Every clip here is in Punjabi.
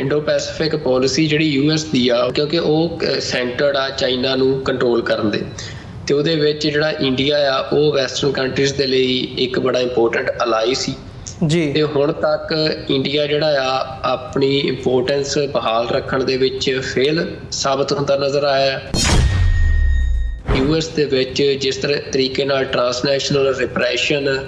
ਇੰਡੋ ਪੈਸੀਫਿਕ ਪਾਲਿਸੀ ਜਿਹੜੀ ਯੂਐਸ ਦੀ ਆ ਕਿਉਂਕਿ ਉਹ ਸੈਂਟਰਡ ਆ ਚਾਈਨਾ ਨੂੰ ਕੰਟਰੋਲ ਕਰਨ ਦੇ। ਤੇ ਉਹਦੇ ਵਿੱਚ ਜਿਹੜਾ ਇੰਡੀਆ ਆ ਉਹ ਵੈਸਟਰਨ ਕੰਟਰੀਜ਼ ਦੇ ਲਈ ਇੱਕ ਬੜਾ ਇੰਪੋਰਟੈਂਟ ਅਲਾਈ ਸੀ। ਜੀ। ਤੇ ਹੁਣ ਤੱਕ ਇੰਡੀਆ ਜਿਹੜਾ ਆ ਆਪਣੀ ਇੰਪੋਰਟੈਂਸ ਬਹਾਲ ਰੱਖਣ ਦੇ ਵਿੱਚ ਫੇਲ ਸਾਬਤ ਹੁੰਦਾ ਨਜ਼ਰ ਆਇਆ। ਯੂਐਸ ਦੇ ਵਿੱਚ ਜਿਸ ਤਰ੍ਹਾਂ ਤਰੀਕੇ ਨਾਲ ਟ੍ਰਾਂਸਨੈਸ਼ਨਲ ਰਿਪਰੈਸ਼ਨ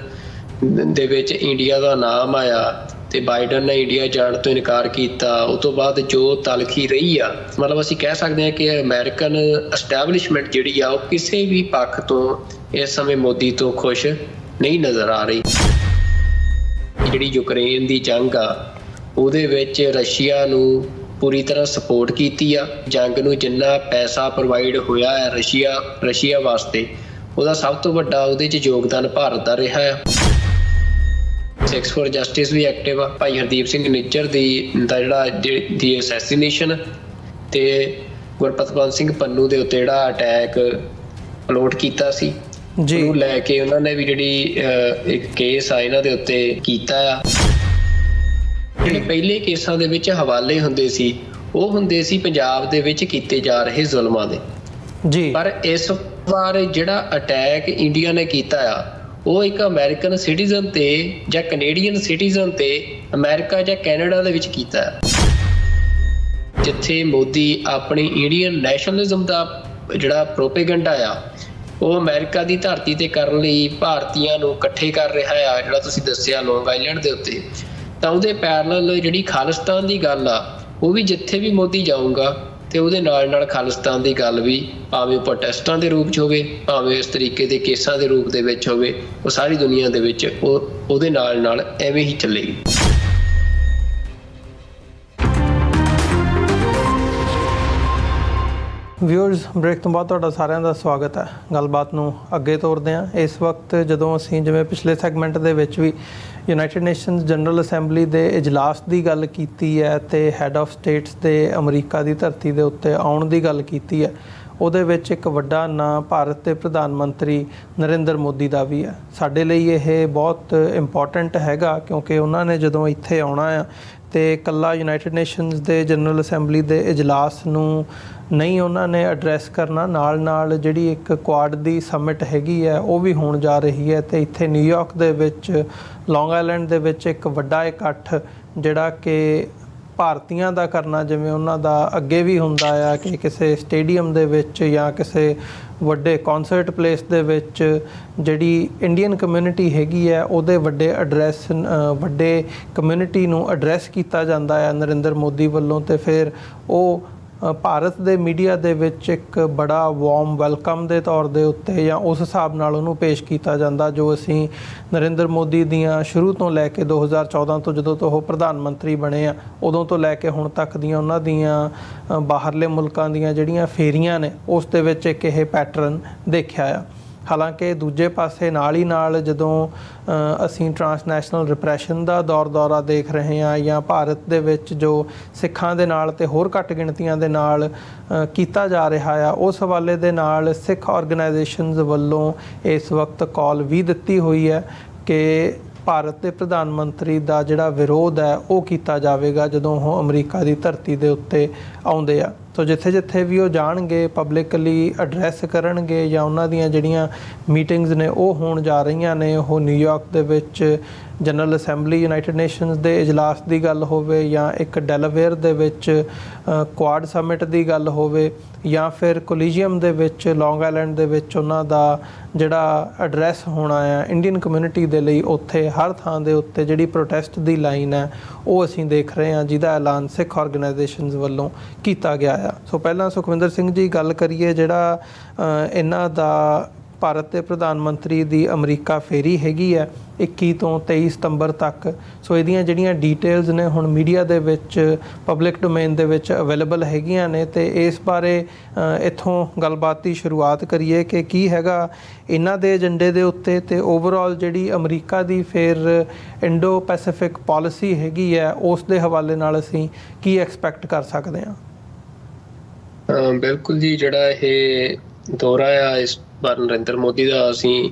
ਦੇ ਵਿੱਚ ਇੰਡੀਆ ਦਾ ਨਾਮ ਆਇਆ। ਤੇ ਬਾਈਡਨ ਨੇ ਇੰਡੀਆ ਜਾਣ ਤੋਂ ਇਨਕਾਰ ਕੀਤਾ। ਉਸ ਤੋਂ ਬਾਅਦ ਜੋ ਤਲਖੀ ਰਹੀ ਆ, ਮਤਲਬ ਅਸੀਂ ਕਹਿ ਸਕਦੇ ਹਾਂ ਕਿ ਅਮਰੀਕਨ ਐਸਟੈਬਲਿਸ਼ਮੈਂਟ ਜਿਹੜੀ ਆ, ਉਹ ਕਿਸੇ ਵੀ ਪੱਖ ਤੋਂ ਇਸ ਸਮੇਂ ਮੋਦੀ ਤੋਂ ਖੁਸ਼ ਨਹੀਂ ਨਜ਼ਰ ਆ ਰਹੀ। ਜਿਹੜੀ ਯੂਕਰੇਨ ਦੀ ਜੰਗ ਆ, ਉਹਦੇ ਵਿੱਚ ਰਸ਼ੀਆ ਨੂੰ ਪੂਰੀ ਤਰ੍ਹਾਂ ਸਪੋਰਟ ਕੀਤੀ ਆ। ਜੰਗ ਨੂੰ ਜਿੰਨਾ ਪੈਸਾ ਪ੍ਰੋਵਾਈਡ ਹੋਇਆ ਹੈ ਰਸ਼ੀਆ ਰਸ਼ੀਆ ਵਾਸਤੇ, ਉਹਦਾ ਸਭ ਤੋਂ ਵੱਡਾ ਉਹਦੇ 'ਚ ਯੋਗਦਾਨ ਭਾਰਤ ਦਾ ਰਿਹਾ ਹੈ ਸਿਕਸ ਫॉर ਜਸਟਿਸ ਵੀ ਐਕਟਿਵ ਆ। ਭਾਈ ਹਰਦੀਪ ਸਿੰਘ ਨਿੱਜਰ ਦੀ ਦਾ ਜਿਹੜਾ ਦੀ ਅਸੈਸੀਨੇਸ਼ਨ ਤੇ ਗੁਰਪਤਵੰਤ ਸਿੰਘ ਪੰਨੂ ਦੇ ਉੱਤੇ ਜਿਹੜਾ ਅਟੈਕ ਅਲੋਟ ਕੀਤਾ ਸੀ। ਜੀ। ਉਹਨੂੰ ਲੈ ਕੇ ਉਹਨਾਂ ਨੇ ਵੀ ਜਿਹੜੀ ਇੱਕ ਕੇਸ ਆ ਇਹਨਾਂ ਦੇ ਉੱਤੇ ਕੀਤਾ ਆ। ਜਿਹੜੇ ਪਹਿਲੇ ਕੇਸਾਂ ਦੇ ਵਿੱਚ ਹਵਾਲੇ ਹੁੰਦੇ ਸੀ ਉਹ ਹੁੰਦੇ ਸੀ ਪੰਜਾਬ ਦੇ ਵਿੱਚ ਕੀਤੇ ਜਾ ਰਹੇ ਜ਼ੁਲਮਾਂ ਦੇ। ਜੀ। ਪਰ ਇਸ ਵਾਰ ਜਿਹੜਾ ਅਟੈਕ ਇੰਡੀਆ ਨੇ ਕੀਤਾ ਆ ਉਹ ਇੱਕ ਅਮਰੀਕਨ ਸਿਟੀਜ਼ਨ ਤੇ ਜਾਂ ਕੈਨੇਡੀਅਨ ਸਿਟੀਜ਼ਨ ਤੇ ਅਮਰੀਕਾ ਜਾਂ ਕੈਨੇਡਾ ਦੇ ਵਿੱਚ ਕੀਤਾ ਜਿੱਥੇ ਮੋਦੀ ਆਪਣੀ ਇੰਡੀਅਨ ਨੈਸ਼ਨਲਿਜ਼ਮ ਦਾ ਜਿਹੜਾ ਪ੍ਰੋਪੇਗੈਂਡਾ ਆ, ਉਹ ਅਮਰੀਕਾ ਦੀ ਧਰਤੀ ਤੇ ਕਰਨ ਲਈ ਭਾਰਤੀਆਂ ਨੂੰ ਇਕੱਠੇ ਕਰ ਰਿਹਾ ਆ, ਜਿਹੜਾ ਤੁਸੀਂ ਦੱਸਿਆ ਲੌਂਗ ਆਈਲੈਂਡ ਦੇ ਉੱਤੇ। ਤਾਂ ਉਹਦੇ ਪੈਰਲਲ ਜਿਹੜੀ ਖਾਲਿਸਤਾਨ ਦੀ ਗੱਲ ਆ, ਉਹ ਵੀ ਜਿੱਥੇ ਵੀ ਮੋਦੀ ਜਾਊਗਾ ਤੇ ਉਹਦੇ ਨਾਲ ਨਾਲ ਖਾਲਿਸਤਾਨ ਦੀ ਗੱਲ ਵੀ ਭਾਵੇਂ ਪ੍ਰੋਟੈਸਟਾਂ ਦੇ ਰੂਪ 'ਚ ਹੋਵੇ, ਭਾਵੇਂ ਇਸ ਤਰੀਕੇ ਦੇ ਕੇਸਾਂ ਦੇ ਰੂਪ ਦੇ ਵਿੱਚ ਹੋਵੇ, ਉਹ ਸਾਰੀ ਦੁਨੀਆ ਦੇ ਵਿੱਚ ਉਹ ਉਹਦੇ ਨਾਲ ਨਾਲ ਐਵੇਂ ਹੀ ਚੱਲੇਗੀ। ਵਿਊਅਰਸ ਬ੍ਰੇਕ ਤੋਂ ਬਾਅਦ ਤੁਹਾਡਾ ਸਾਰਿਆਂ ਦਾ ਸਵਾਗਤ ਹੈ। ਗੱਲਬਾਤ ਨੂੰ ਅੱਗੇ ਤੋਰਦੇ ਹਾਂ। ਇਸ ਵਕਤ ਜਦੋਂ ਅਸੀਂ ਜਿਵੇਂ ਪਿਛਲੇ ਸੈਗਮੈਂਟ ਦੇ ਵਿੱਚ ਵੀ ਯੂਨਾਈਟਿਡ ਨੇਸ਼ਨਸ ਜਨਰਲ ਅਸੈਂਬਲੀ ਦੇ ਇਜਲਾਸ ਦੀ ਗੱਲ ਕੀਤੀ ਹੈ ਤੇ ਹੈੱਡ ਆਫ ਸਟੇਟਸ ਦੇ ਅਮਰੀਕਾ ਦੀ ਧਰਤੀ ਦੇ ਉੱਤੇ ਆਉਣ ਦੀ ਗੱਲ ਕੀਤੀ ਹੈ। ਉਹਦੇ ਵਿੱਚ ਇੱਕ ਵੱਡਾ ਨਾਂ ਭਾਰਤ ਦੇ ਪ੍ਰਧਾਨ ਮੰਤਰੀ ਨਰਿੰਦਰ ਮੋਦੀ ਦਾ ਵੀ ਹੈ। ਸਾਡੇ ਲਈ ਇਹ ਬਹੁਤ ਇੰਪੋਰਟੈਂਟ ਹੈਗਾ ਕਿਉਂਕਿ ਉਹਨਾਂ ਨੇ ਜਦੋਂ ਇੱਥੇ ਆਉਣਾ ਆ ਤੇ ਕੱਲਾ ਯੂਨਾਈਟਿਡ ਨੇਸ਼ਨਸ ਦੇ ਜਨਰਲ ਅਸੈਂਬਲੀ ਦੇ ਇਜਲਾਸ ਨੂੰ ਨਹੀਂ ਉਹਨਾਂ ਨੇ ਐਡਰੈਸ ਕਰਨਾ। ਨਾਲ ਨਾਲ ਜਿਹੜੀ ਇੱਕ ਕੁਆਡ ਦੀ ਸਮਿਟ ਹੈਗੀ ਹੈ, ਉਹ ਵੀ ਹੋਣ ਜਾ ਰਹੀ ਹੈ ਤੇ ਇੱਥੇ ਨਿਊਯਾਰਕ ਦੇ ਵਿੱਚ ਲੌਂਗ ਆਈਲੈਂਡ ਦੇ ਵਿੱਚ ਇੱਕ ਵੱਡਾ ਇਕੱਠ ਜਿਹੜਾ ਕਿ ਭਾਰਤੀਆਂ ਦਾ ਕਰਨਾ, ਜਿਵੇਂ ਉਹਨਾਂ ਦਾ ਅੱਗੇ ਵੀ ਹੁੰਦਾ ਆ ਕਿ ਕਿਸੇ ਸਟੇਡੀਅਮ ਦੇ ਵਿੱਚ ਜਾਂ ਕਿਸੇ ਵੱਡੇ ਕਨਸਰਟ ਪਲੇਸ ਦੇ ਵਿੱਚ ਜਿਹੜੀ ਇੰਡੀਅਨ ਕਮਿਊਨਿਟੀ ਹੈਗੀ ਹੈ ਉਹਦੇ ਵੱਡੇ ਐਡਰੈਸ ਵੱਡੇ ਕਮਿਊਨਿਟੀ ਨੂੰ ਐਡਰੈਸ ਕੀਤਾ ਜਾਂਦਾ ਹੈ ਨਰਿੰਦਰ ਮੋਦੀ ਵੱਲੋਂ ਤੇ ਫਿਰ ਉਹ ਭਾਰਤ ਦੇ ਮੀਡੀਆ ਦੇ ਵਿੱਚ ਇੱਕ ਬੜਾ ਵਾਰਮ ਵੈਲਕਮ ਦੇ ਤੌਰ ਦੇ ਉੱਤੇ ਜਾਂ ਉਸ ਹਿਸਾਬ ਨਾਲ ਉਹਨੂੰ ਪੇਸ਼ ਕੀਤਾ ਜਾਂਦਾ ਜੋ ਅਸੀਂ ਨਰਿੰਦਰ ਮੋਦੀ ਦੀਆਂ ਸ਼ੁਰੂ ਤੋਂ ਲੈ ਕੇ 2014 ਤੋਂ ਜਦੋਂ ਤੋਂ ਉਹ ਪ੍ਰਧਾਨ ਮੰਤਰੀ ਬਣੇ ਆ, ਉਦੋਂ ਤੋਂ ਲੈ ਕੇ ਹੁਣ ਤੱਕ ਦੀਆਂ ਉਹਨਾਂ ਦੀਆਂ ਬਾਹਰਲੇ ਮੁਲਕਾਂ ਦੀਆਂ ਜਿਹੜੀਆਂ ਫੇਰੀਆਂ ਨੇ, ਉਸ ਦੇ ਵਿੱਚ ਇੱਕ ਇਹ ਪੈਟਰਨ ਦੇਖਿਆ ਆ। ਹਾਲਾਂਕਿ ਦੂਜੇ ਪਾਸੇ ਨਾਲ ਹੀ ਨਾਲ ਜਦੋਂ ਅਸੀਂ ਟਰਾਂਸਨੈਸ਼ਨਲ ਰਿਪਰੈਸ਼ਨ ਦਾ ਦੌਰ ਦੌਰਾ ਦੇਖ ਰਹੇ ਹਾਂ ਜਾਂ ਭਾਰਤ ਦੇ ਵਿੱਚ ਜੋ ਸਿੱਖਾਂ ਦੇ ਨਾਲ ਤੇ ਹੋਰ ਘੱਟ ਗਿਣਤੀਆਂ ਦੇ ਨਾਲ ਕੀਤਾ ਜਾ ਰਿਹਾ ਆ, ਉਸ ਹਵਾਲੇ ਦੇ ਨਾਲ ਸਿੱਖ ਆਰਗੇਨਾਈਜੇਸ਼ਨਸ ਵੱਲੋਂ ਇਸ ਵਕਤ ਕਾਲ ਵੀ ਦਿੱਤੀ ਹੋਈ ਹੈ ਕਿ ਭਾਰਤ ਦੇ ਪ੍ਰਧਾਨ ਮੰਤਰੀ ਦਾ ਜਿਹੜਾ ਵਿਰੋਧ ਹੈ ਉਹ ਕੀਤਾ ਜਾਵੇਗਾ ਜਦੋਂ ਉਹ ਅਮਰੀਕਾ ਦੀ ਧਰਤੀ ਦੇ ਉੱਤੇ ਆਉਂਦੇ ਆ। ਸੋ ਜਿੱਥੇ ਜਿੱਥੇ ਵੀ ਉਹ ਜਾਣਗੇ ਪਬਲਿਕਲੀ ਐਡਰੈਸ ਕਰਨਗੇ ਜਾਂ ਉਹਨਾਂ ਦੀਆਂ ਜਿਹੜੀਆਂ ਮੀਟਿੰਗਸ ਨੇ, ਉਹ ਹੋਣ ਜਾ ਰਹੀਆਂ ਨੇ, ਉਹ ਨਿਊਯਾਰਕ ਦੇ ਵਿੱਚ ਜਨਰਲ ਅਸੈਂਬਲੀ ਯੂਨਾਈਟਿਡ ਨੇਸ਼ਨਸ ਦੇ ਇਜਲਾਸ ਦੀ ਗੱਲ ਹੋਵੇ ਜਾਂ ਇੱਕ ਡੈਲਾਵੇਅਰ ਦੇ ਵਿੱਚ ਕੁਆਡ ਸਮਿਟ ਦੀ ਗੱਲ ਹੋਵੇ ਜਾਂ ਫਿਰ ਕੋਲੀਜੀਅਮ ਦੇ ਵਿੱਚ ਲੌਂਗ ਆਈਲੈਂਡ ਦੇ ਵਿੱਚ ਉਹਨਾਂ ਦਾ ਜਿਹੜਾ ਐਡਰੈਸ ਹੋਣਾ ਆ ਇੰਡੀਅਨ ਕਮਿਊਨਿਟੀ ਦੇ ਲਈ ਉੱਥੇ, ਹਰ ਥਾਂ ਦੇ ਉੱਤੇ ਜਿਹੜੀ ਪ੍ਰੋਟੈਸਟ ਦੀ ਲਾਈਨ ਹੈ, ਉਹ ਅਸੀਂ ਦੇਖ ਰਹੇ ਹਾਂ, ਜਿਹਦਾ ਐਲਾਨ ਸਿੱਖ ਆਰਗੇਨਾਈਜੇਸ਼ਨਸ ਵੱਲੋਂ ਕੀਤਾ ਗਿਆ ਹੈ। ਆ ਸੋ ਪਹਿਲਾਂ ਸੁਖਵਿੰਦਰ ਸਿੰਘ ਜੀ ਗੱਲ ਕਰੀਏ ਜਿਹੜਾ ਇਹਨਾਂ ਦਾ ਭਾਰਤ ਦੇ ਪ੍ਰਧਾਨ ਮੰਤਰੀ ਦੀ ਅਮਰੀਕਾ ਫੇਰੀ ਹੈਗੀ ਹੈ 21 ਤੋਂ 23 ਸਤੰਬਰ ਤੱਕ। ਸੋ ਇਹਦੀਆਂ ਜਿਹੜੀਆਂ ਡੀਟੇਲਸ ਨੇ ਹੁਣ ਮੀਡੀਆ ਦੇ ਵਿੱਚ ਪਬਲਿਕ ਡੋਮੇਨ ਦੇ ਵਿੱਚ ਅਵੇਲੇਬਲ ਹੈਗੀਆਂ ਨੇ ਤੇ ਇਸ ਬਾਰੇ ਇੱਥੋਂ ਗੱਲਬਾਤ ਦੀ ਸ਼ੁਰੂਆਤ ਕਰੀਏ ਕਿ ਕੀ ਹੈਗਾ ਇਹਨਾਂ ਦੇ ਏਜੰਡੇ ਦੇ ਉੱਤੇ ਤੇ ਓਵਰਆਲ ਜਿਹੜੀ ਅਮਰੀਕਾ ਦੀ ਫਿਰ ਇੰਡੋ ਪੈਸੀਫਿਕ ਪਾਲਿਸੀ ਹੈਗੀ ਹੈ, ਉਸ ਦੇ ਹਵਾਲੇ ਨਾਲ ਅਸੀਂ ਕੀ ਐਕਸਪੈਕਟ ਕਰ ਸਕਦੇ ਹਾਂ। ਬਿਲਕੁਲ ਜੀ, ਜਿਹੜਾ ਇਹ ਦੌਰਾ ਆ, ਇਸ ਵਾਰ ਨਰਿੰਦਰ ਮੋਦੀ ਦਾ, ਅਸੀਂ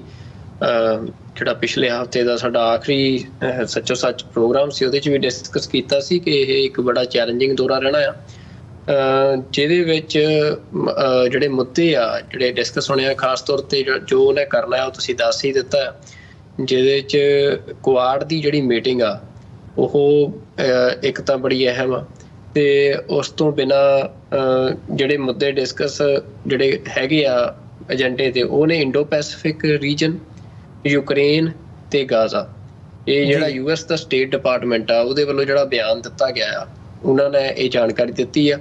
ਜਿਹੜਾ ਪਿਛਲੇ ਹਫ਼ਤੇ ਦਾ ਸਾਡਾ ਆਖਰੀ ਸੱਚੋ ਸੱਚ ਪ੍ਰੋਗਰਾਮ ਸੀ, ਉਹਦੇ ਚ ਵੀ ਡਿਸਕਸ ਕੀਤਾ ਸੀ ਕਿ ਇਹ ਇੱਕ ਬੜਾ ਚੈਲੰਜਿੰਗ ਦੌਰਾ ਰਹਿਣਾ ਆ। ਜਿਹਦੇ ਵਿੱਚ ਜਿਹੜੇ ਮੁੱਦੇ ਆ, ਜਿਹੜੇ ਡਿਸਕਸ ਹੋਣੇ ਆ, ਖਾਸ ਤੌਰ ਤੇ ਜੋ- ਜੋ ਉਹਨੇ ਕਰਨਾ ਆ, ਉਹ ਤੁਸੀਂ ਦੱਸ ਹੀ ਦਿੱਤਾ ਜਿਹਦੇ ਚ ਕੁਆਡ ਦੀ ਜਿਹੜੀ ਮੀਟਿੰਗ ਆ, ਉਹ ਇੱਕ ਤਾਂ ਬੜੀ ਅਹਿਮ ਆ, ਤੇ ਉਸ ਤੋਂ ਬਿਨਾ ਜਿਹੜੇ ਮੁੱਦੇ ਡਿਸਕਸ ਜਿਹੜੇ ਹੈਗੇ ਆ ਏਜੰਡੇ ਤੇ ਉਹ ਨੇ ਇੰਡੋ ਪੈਸੀਫਿਕ ਰੀਜਨ ਯੂਕਰੇਨ ਤੇ ਗਾਜ਼ਾ ਇਹ ਜਿਹੜਾ। ਯੂਐਸ ਦਾ ਸਟੇਟ ਡਿਪਾਰਟਮੈਂਟ ਆ ਉਹਦੇ ਵੱਲੋਂ ਜਿਹੜਾ ਬਿਆਨ ਦਿੱਤਾ ਗਿਆ ਆ ਉਹਨਾਂ ਨੇ ਇਹ ਜਾਣਕਾਰੀ ਦਿੱਤੀ ਆ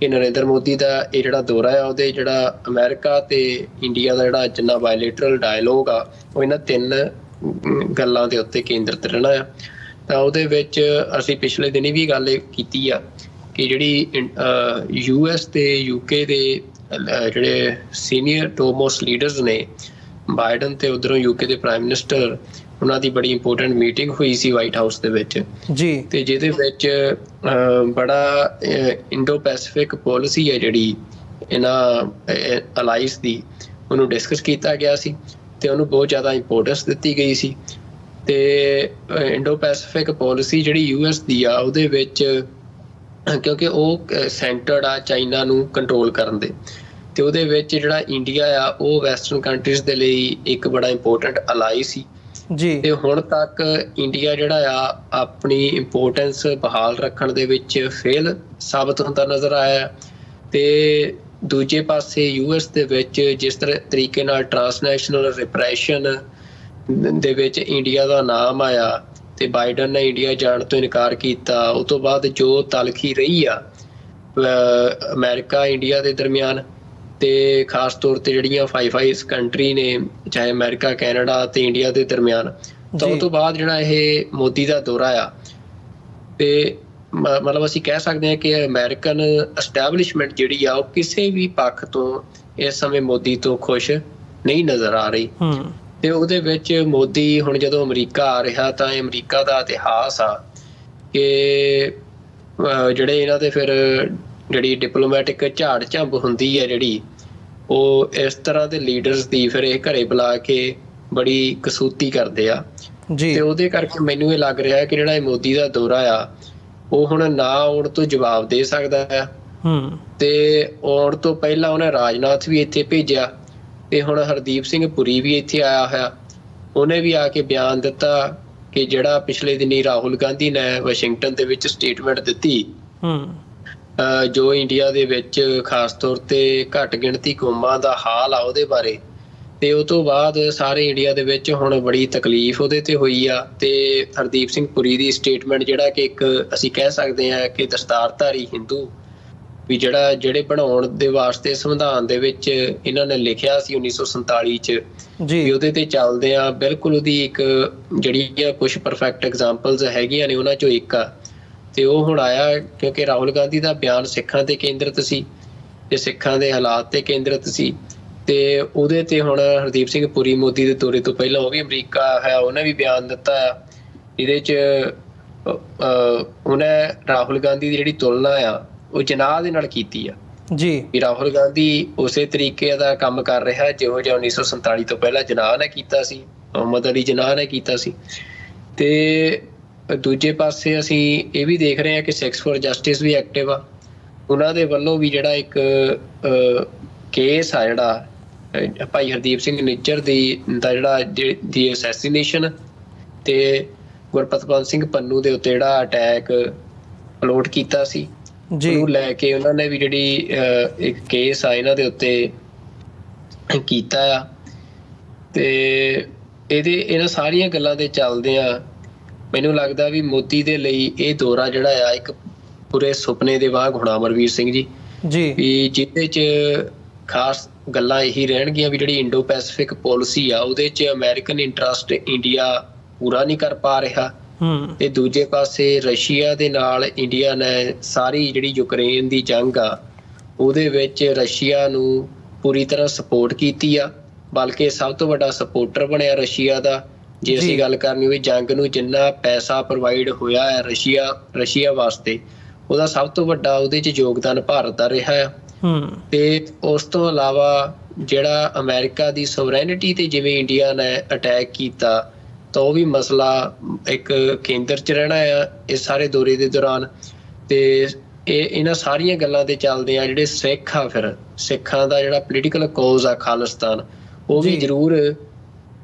ਕਿ ਨਰਿੰਦਰ ਮੋਦੀ ਦਾ ਇਹ ਜਿਹੜਾ ਦੌਰਾ ਆ ਉਹਦੇ ਜਿਹੜਾ ਅਮਰੀਕਾ ਤੇ ਇੰਡੀਆ ਦਾ ਜਿਹੜਾ ਜਿੰਨਾ ਬਾਇਲੇਟਰਲ ਡਾਇਲੋਗ ਆ ਉਹ ਇਹਨਾਂ ਤਿੰਨ ਗੱਲਾਂ ਦੇ ਉੱਤੇ ਕੇਂਦਰਿਤ ਰਹਿਣਾ ਆ ਤਾਂ ਉਹਦੇ ਵਿੱਚ ਅਸੀਂ ਪਿਛਲੇ ਦਿਨੀ ਵੀ ਗੱਲ ਕੀਤੀ ਆ ਕਿ ਜਿਹੜੀ ਯੂਐਸ ਤੇ ਯੂਕੇ ਦੇ ਜਿਹੜੇ ਸੀਨੀਅਰ ਟੋਮੋਸਟ ਲੀਡਰਸ ਨੇ ਬਾਈਡਨ ਤੇ ਉਧਰੋਂ ਯੂਕੇ ਦੇ ਪ੍ਰਾਈਮ ਮਿਨਿਸਟਰ ਉਹਨਾਂ ਦੀ ਬੜੀ ਇੰਪੋਰਟੈਂਟ ਮੀਟਿੰਗ ਹੋਈ ਸੀ ਵਾਈਟ ਹਾਊਸ ਦੇ ਵਿੱਚ। ਜੀ। ਤੇ ਜਿਹਦੇ ਵਿੱਚ ਬੜਾ ਇੰਡੋ ਪੈਸੀਫਿਕ ਪਾਲਿਸੀ ਹੈ ਜਿਹੜੀ ਇਹਨਾਂ ਅਲਾਈਸ ਦੀ ਉਹਨੂੰ ਡਿਸਕਸ ਕੀਤਾ ਗਿਆ ਸੀ ਤੇ ਉਹਨੂੰ ਬਹੁਤ ਜ਼ਿਆਦਾ ਇੰਪੋਰਟੈਂਸ ਦਿੱਤੀ ਗਈ ਸੀ। ਤੇ ਇੰਡੋ ਪੈਸੀਫਿਕ ਪਾਲਿਸੀ ਜਿਹੜੀ ਯੂਐਸ ਦੀ ਆ ਉਹਦੇ ਵਿੱਚ ਕਿਉਂਕਿ ਉਹ ਸੈਂਟਰਡ ਆ ਚਾਈਨਾ ਨੂੰ ਕੰਟਰੋਲ ਕਰਨ ਦੇ। ਤੇ ਉਹਦੇ ਵਿੱਚ ਜਿਹੜਾ ਇੰਡੀਆ ਆ ਉਹ ਵੈਸਟਰਨ ਕੰਟਰੀਜ਼ ਦੇ ਲਈ ਇੱਕ ਬੜਾ ਇੰਪੋਰਟੈਂਟ ਅਲਾਈ ਸੀ। ਜੀ। ਤੇ ਹੁਣ ਤੱਕ ਇੰਡੀਆ ਜਿਹੜਾ ਆ ਆਪਣੀ ਇੰਪੋਰਟੈਂਸ ਬਹਾਲ ਰੱਖਣ ਦੇ ਵਿੱਚ ਫੇਲ ਸਾਬਤ ਹੁੰਦਾ ਨਜ਼ਰ ਆਇਆ। ਤੇ ਦੂਜੇ ਪਾਸੇ ਯੂਐਸ ਦੇ ਵਿੱਚ ਜਿਸ ਤਰ੍ਹਾਂ ਤਰੀਕੇ ਨਾਲ ਟਰਾਂਸਨੈਸ਼ਨਲ ਰਿਪਰੈਸ਼ਨ ਦੇ ਵਿੱਚ ਇੰਡੀਆ ਦਾ ਨਾਮ ਆਇਆ ਤੇ ਬਾਈਡਨ ਨੇ ਇੰਡੀਆ ਜਾਣ ਤੋਂ ਇਨਕਾਰ ਕੀਤਾ। ਉਸ ਤੋਂ ਬਾਅਦ ਜੋ ਤਲਖੀ ਰਹੀ ਆ ਅਮਰੀਕਾ ਇੰਡੀਆ ਦੇ ਦਰਮਿਆਨ ਤੇ ਖਾਸ ਤੌਰ ਤੇ ਜਿਹੜੀਆਂ ਫਾਈਵ ਫਾਈਵ ਕੰਟਰੀ ਨੇ ਚਾਹੇ ਅਮਰੀਕਾ ਕੈਨੇਡਾ ਤੇ ਇੰਡੀਆ ਦੇ ਦਰਮਿਆਨ ਤਾਂ। ਉਸ ਤੋਂ ਬਾਅਦ ਜਿਹੜਾ ਇਹ ਮੋਦੀ ਦਾ ਦੌਰਾ ਆ ਤੇ ਮਤਲਬ ਅਸੀਂ ਕਹਿ ਸਕਦੇ ਹਾਂ ਕਿ ਅਮਰੀਕਨ ਐਸਟੈਬਲਿਸ਼ਮੈਂਟ ਜਿਹੜੀ ਆ ਉਹ ਕਿਸੇ ਵੀ ਪੱਖ ਤੋਂ ਇਸ ਸਮੇਂ ਮੋਦੀ ਤੋਂ ਖੁਸ਼ ਨਹੀਂ ਨਜ਼ਰ ਆ ਰਹੀ। ਹੂੰ। ਤੇ ਉਹਦੇ ਵਿੱਚ ਮੋਦੀ ਹੁਣ ਜਦੋਂ ਅਮਰੀਕਾ ਆ ਰਿਹਾ ਤਾਂ ਇਹ ਅਮਰੀਕਾ ਦਾ ਇਤਿਹਾਸ ਆ ਕਿ ਜਿਹੜੇ ਇਹਨਾਂ ਦੇ ਫਿਰ ਜਿਹੜੀ ਡਿਪਲੋਮੈਟਿਕ ਝਾੜ ਝੰਬ ਹੁੰਦੀ ਹੈ ਜਿਹੜੀ ਉਹ ਇਸ ਤਰ੍ਹਾਂ ਦੇ ਲੀਡਰਸ ਦੀ ਫਿਰ ਇਹ ਘਰੇ ਬੁਲਾ ਕੇ ਬੜੀ ਕਸੂਤੀ ਕਰਦੇ ਆ। ਜੀ। ਤੇ ਉਹਦੇ ਕਰਕੇ ਮੈਨੂੰ ਇਹ ਲੱਗ ਰਿਹਾ ਹੈ ਕਿ ਜਿਹੜਾ ਇਹ ਮੋਦੀ ਦਾ ਦੌਰਾ ਆ ਉਹ ਹੁਣ ਨਾ ਆਉਣ ਤੋਂ ਜਵਾਬ ਦੇ ਸਕਦਾ ਹੈ ਹੂੰ। ਤੇ ਆਉਣ ਤੋਂ ਪਹਿਲਾਂ ਉਹਨੇ ਰਾਜਨਾਥ ਵੀ ਇੱਥੇ ਭੇਜਿਆ। ਤੇ ਹੁਣ ਹਰਦੀਪ ਸਿੰਘ ਪੁਰੀ ਵੀ ਇੱਥੇ ਆਇਆ ਹੋਇਆ। ਉਹਨੇ ਵੀ ਆ ਕੇ ਬਿਆਨ ਦਿੱਤਾ ਕਿ ਜਿਹੜਾ ਪਿਛਲੇ ਦਿਨੀ ਰਾਹੁਲ ਗਾਂਧੀ ਨੇ ਵਾਸ਼ਿੰਗਟਨ ਦੇ ਵਿੱਚ ਸਟੇਟਮੈਂਟ ਦਿੱਤੀ ਹੂੰ। ਜੋ ਇੰਡੀਆ ਦੇ ਵਿੱਚ ਖਾਸ ਤੌਰ ਤੇ ਘੱਟ ਗਿਣਤੀ ਕੌਮਾਂ ਦਾ ਹਾਲ ਆ ਉਹਦੇ ਬਾਰੇ ਤੇ ਉਹ ਤੋਂ ਬਾਅਦ ਸਾਰੇ ਇੰਡੀਆ ਦੇ ਵਿੱਚ ਹੁਣ ਬੜੀ ਤਕਲੀਫ ਉਹਦੇ ਤੇ ਹੋਈ ਆ ਤੇ ਹਰਦੀਪ ਸਿੰਘ ਪੁਰੀ ਦੀ ਸਟੇਟਮੈਂਟ ਜਿਹੜਾ ਕਿ ਇੱਕ ਅਸੀਂ ਕਹਿ ਸਕਦੇ ਹਾਂ ਕਿ ਦਸਤਾਰਧਾਰੀ ਹਿੰਦੂ ਵੀ ਜਿਹੜਾ ਜਿਹੜੇ ਬਣਾਉਣ ਦੇ ਵਾਸਤੇ ਸੰਵਿਧਾਨ ਦੇ ਵਿੱਚ ਇਹਨਾਂ ਨੇ ਲਿਖਿਆ ਸੀ 1947 ਚ ਵੀ ਜੀ ਉਹਦੇ ਤੇ ਚੱਲਦੇ ਆ ਬਿਲਕੁਲ ਉਹਦੀ ਇੱਕ ਜਿਹੜੀ ਆ ਕੁਝ ਪਰਫੈਕਟ ਐਗਜ਼ਾਮਪਲਸ ਹੈਗੀਆਂ ਨੇ ਉਹਨਾਂ ਚੋਂ ਇੱਕ ਆ। ਤੇ ਉਹ ਹੁਣ ਆਇਆ ਕਿਉਂਕਿ ਰਾਹੁਲ ਗਾਂਧੀ ਦਾ ਬਿਆਨ ਸਿੱਖਾਂ ਤੇ ਕੇਂਦਰਿਤ ਸੀ ਤੇ ਸਿੱਖਾਂ ਦੇ ਹਾਲਾਤ ਤੇ ਕੇਂਦਰਿਤ ਸੀ। ਤੇ ਉਹਦੇ ਤੇ ਹੁਣ ਹਰਦੀਪ ਸਿੰਘ ਪੁਰੀ ਮੋਦੀ ਦੇ ਦੌਰੇ ਤੋਂ ਪਹਿਲਾਂ ਉਹ ਵੀ ਅਮਰੀਕਾ ਹੈ ਉਹਨੇ ਵੀ ਬਿਆਨ ਦਿੱਤਾ ਆ। ਇਹਦੇ ਚ ਉਹਨੇ ਰਾਹੁਲ ਗਾਂਧੀ ਦੀ ਜਿਹੜੀ ਤੁਲਨਾ ਆ ਉਹ ਜਨਾਹ ਦੇ ਨਾਲ ਕੀਤੀ ਆ। ਜੀ। ਵੀ ਰਾਹੁਲ ਗਾਂਧੀ ਉਸੇ ਤਰੀਕੇ ਦਾ ਕੰਮ ਕਰ ਰਿਹਾ ਜਿਹੋ ਜਿਹਾ 1947 ਤੋਂ ਪਹਿਲਾਂ ਜਨਾਹ ਨੇ ਕੀਤਾ ਸੀ ਮੁਹੰਮਦ ਅਲੀ ਜਨਾਹ ਨੇ ਕੀਤਾ ਸੀ। ਤੇ ਦੂਜੇ ਪਾਸੇ ਅਸੀਂ ਇਹ ਵੀ ਦੇਖ ਰਹੇ ਹਾਂ ਕਿ ਸੈਕਸ ਫॉर ਜਸਟਿਸ ਵੀ ਐਕਟਿਵ ਆ। ਉਹਨਾਂ ਦੇ ਵੱਲੋਂ ਵੀ ਜਿਹੜਾ ਇੱਕ ਕੇਸ ਆ ਜਿਹੜਾ ਭਾਈ ਹਰਦੀਪ ਸਿੰਘ ਨਿੱਜਰ ਦੀ ਦਾ ਜਿਹੜਾ ਦੀ ਅਸੈਸੀਨੇਸ਼ਨ ਤੇ ਗੁਰਪਤਵੰਤ ਸਿੰਘ ਪੰਨੂ ਦੇ ਉੱਤੇ ਜਿਹੜਾ ਅਟੈਕ ਅਲੋਟ ਕੀਤਾ ਸੀ। ਜੀ। ਉਹਨੂੰ ਲੈ ਕੇ ਉਹਨਾਂ ਨੇ ਵੀ ਜਿਹੜੀ ਇੱਕ ਕੇਸ ਆ ਇਹਨਾਂ ਦੇ ਉੱਤੇ ਕੀਤਾ ਆ। ਤੇ ਇਹਦੇ ਇਹਨਾਂ ਸਾਰੀਆਂ ਗੱਲਾਂ ਦੇ ਚੱਲਦੇ ਆ ਮੈਨੂੰ ਲੱਗਦਾ ਵੀ ਮੋਦੀ ਦੇ ਲਈ ਇਹ ਦੌਰਾ ਜਿਹੜਾ ਆ ਇੱਕ ਪੂਰੇ ਸੁਪਨੇ ਦੇ ਵਾਂਗ ਹੋਣਾ ਅਮਰਵੀਰ ਸਿੰਘ ਜੀ। ਜੀ। ਵੀ ਜਿਹਦੇ ਚ ਖਾਸ ਗੱਲਾਂ ਇਹੀ ਰਹਿਣਗੀਆਂ ਵੀ ਜਿਹੜੀ ਇੰਡੋ ਪੈਸੀਫਿਕ ਪਾਲਿਸੀ ਆ ਉਹਦੇ ਚ ਅਮਰੀਕਨ ਇੰਟਰਸਟ ਇੰਡੀਆ ਪੂਰਾ ਨਹੀਂ ਕਰ ਪਾ ਰਿਹਾ। ਤੇ ਦੂਜੇ ਪਾਸੇ ਰਸ਼ੀਆ ਦੇ ਨਾਲ ਇੰਡੀਆ ਨੇ ਸਾਰੀ ਜਿਹੜੀ ਯੂਕਰੇਨ ਦੀ ਜੰਗ ਆ ਉਹਦੇ ਵਿੱਚ ਰਸ਼ੀਆ ਨੂੰ ਪੂਰੀ ਤਰ੍ਹਾਂ ਸਪੋਰਟ ਕੀਤੀ ਆ ਬਲਕਿ ਸਭ ਤੋਂ ਵੱਡਾ ਸਪੋਰਟਰ ਬਣਿਆ ਰਸ਼ੀਆ ਦਾ। ਜੇ। ਅਸੀਂ ਗੱਲ ਕਰਨੀ ਹੋਵੇ ਜੰਗ ਨੂੰ ਜਿੰਨਾ ਪੈਸਾ ਪ੍ਰੋਵਾਈਡ ਹੋਇਆ ਹੈ ਰਸ਼ੀਆ ਰਸ਼ੀਆ ਵਾਸਤੇ ਉਹਦਾ ਸਭ ਤੋਂ ਵੱਡਾ ਉਹਦੇ 'ਚ ਯੋਗਦਾਨ ਭਾਰਤ ਦਾ ਰਿਹਾ ਹੈ ਹੂੰ। ਤੇ ਉਸ ਤੋਂ ਇਲਾਵਾ ਜਿਹੜਾ ਅਮਰੀਕਾ ਦੀ ਸੋਵਰੈਨਿਟੀ ਤੇ ਜਿਵੇਂ ਇੰਡੀਆ ਨੇ ਅਟੈਕ ਕੀਤਾ ਤਾਂ ਉਹ ਵੀ ਮਸਲਾ ਇੱਕ ਕੇਂਦਰ 'ਚ ਰਹਿਣਾ ਆ ਇਸ ਸਾਰੇ ਦੌਰੇ ਦੇ ਦੌਰਾਨ। ਤੇ ਇਹ ਇਹਨਾਂ ਸਾਰੀਆਂ ਗੱਲਾਂ ਤੇ ਚੱਲਦੇ ਆ ਜਿਹੜੇ ਸਿੱਖ ਆ ਫਿਰ। ਸਿੱਖਾਂ ਦਾ ਜਿਹੜਾ ਪੋਲੀਟੀਕਲ ਕਾਜ਼ ਆ ਖਾਲਿਸਤਾਨ ਉਹ ਵੀ। ਜ਼ਰੂਰ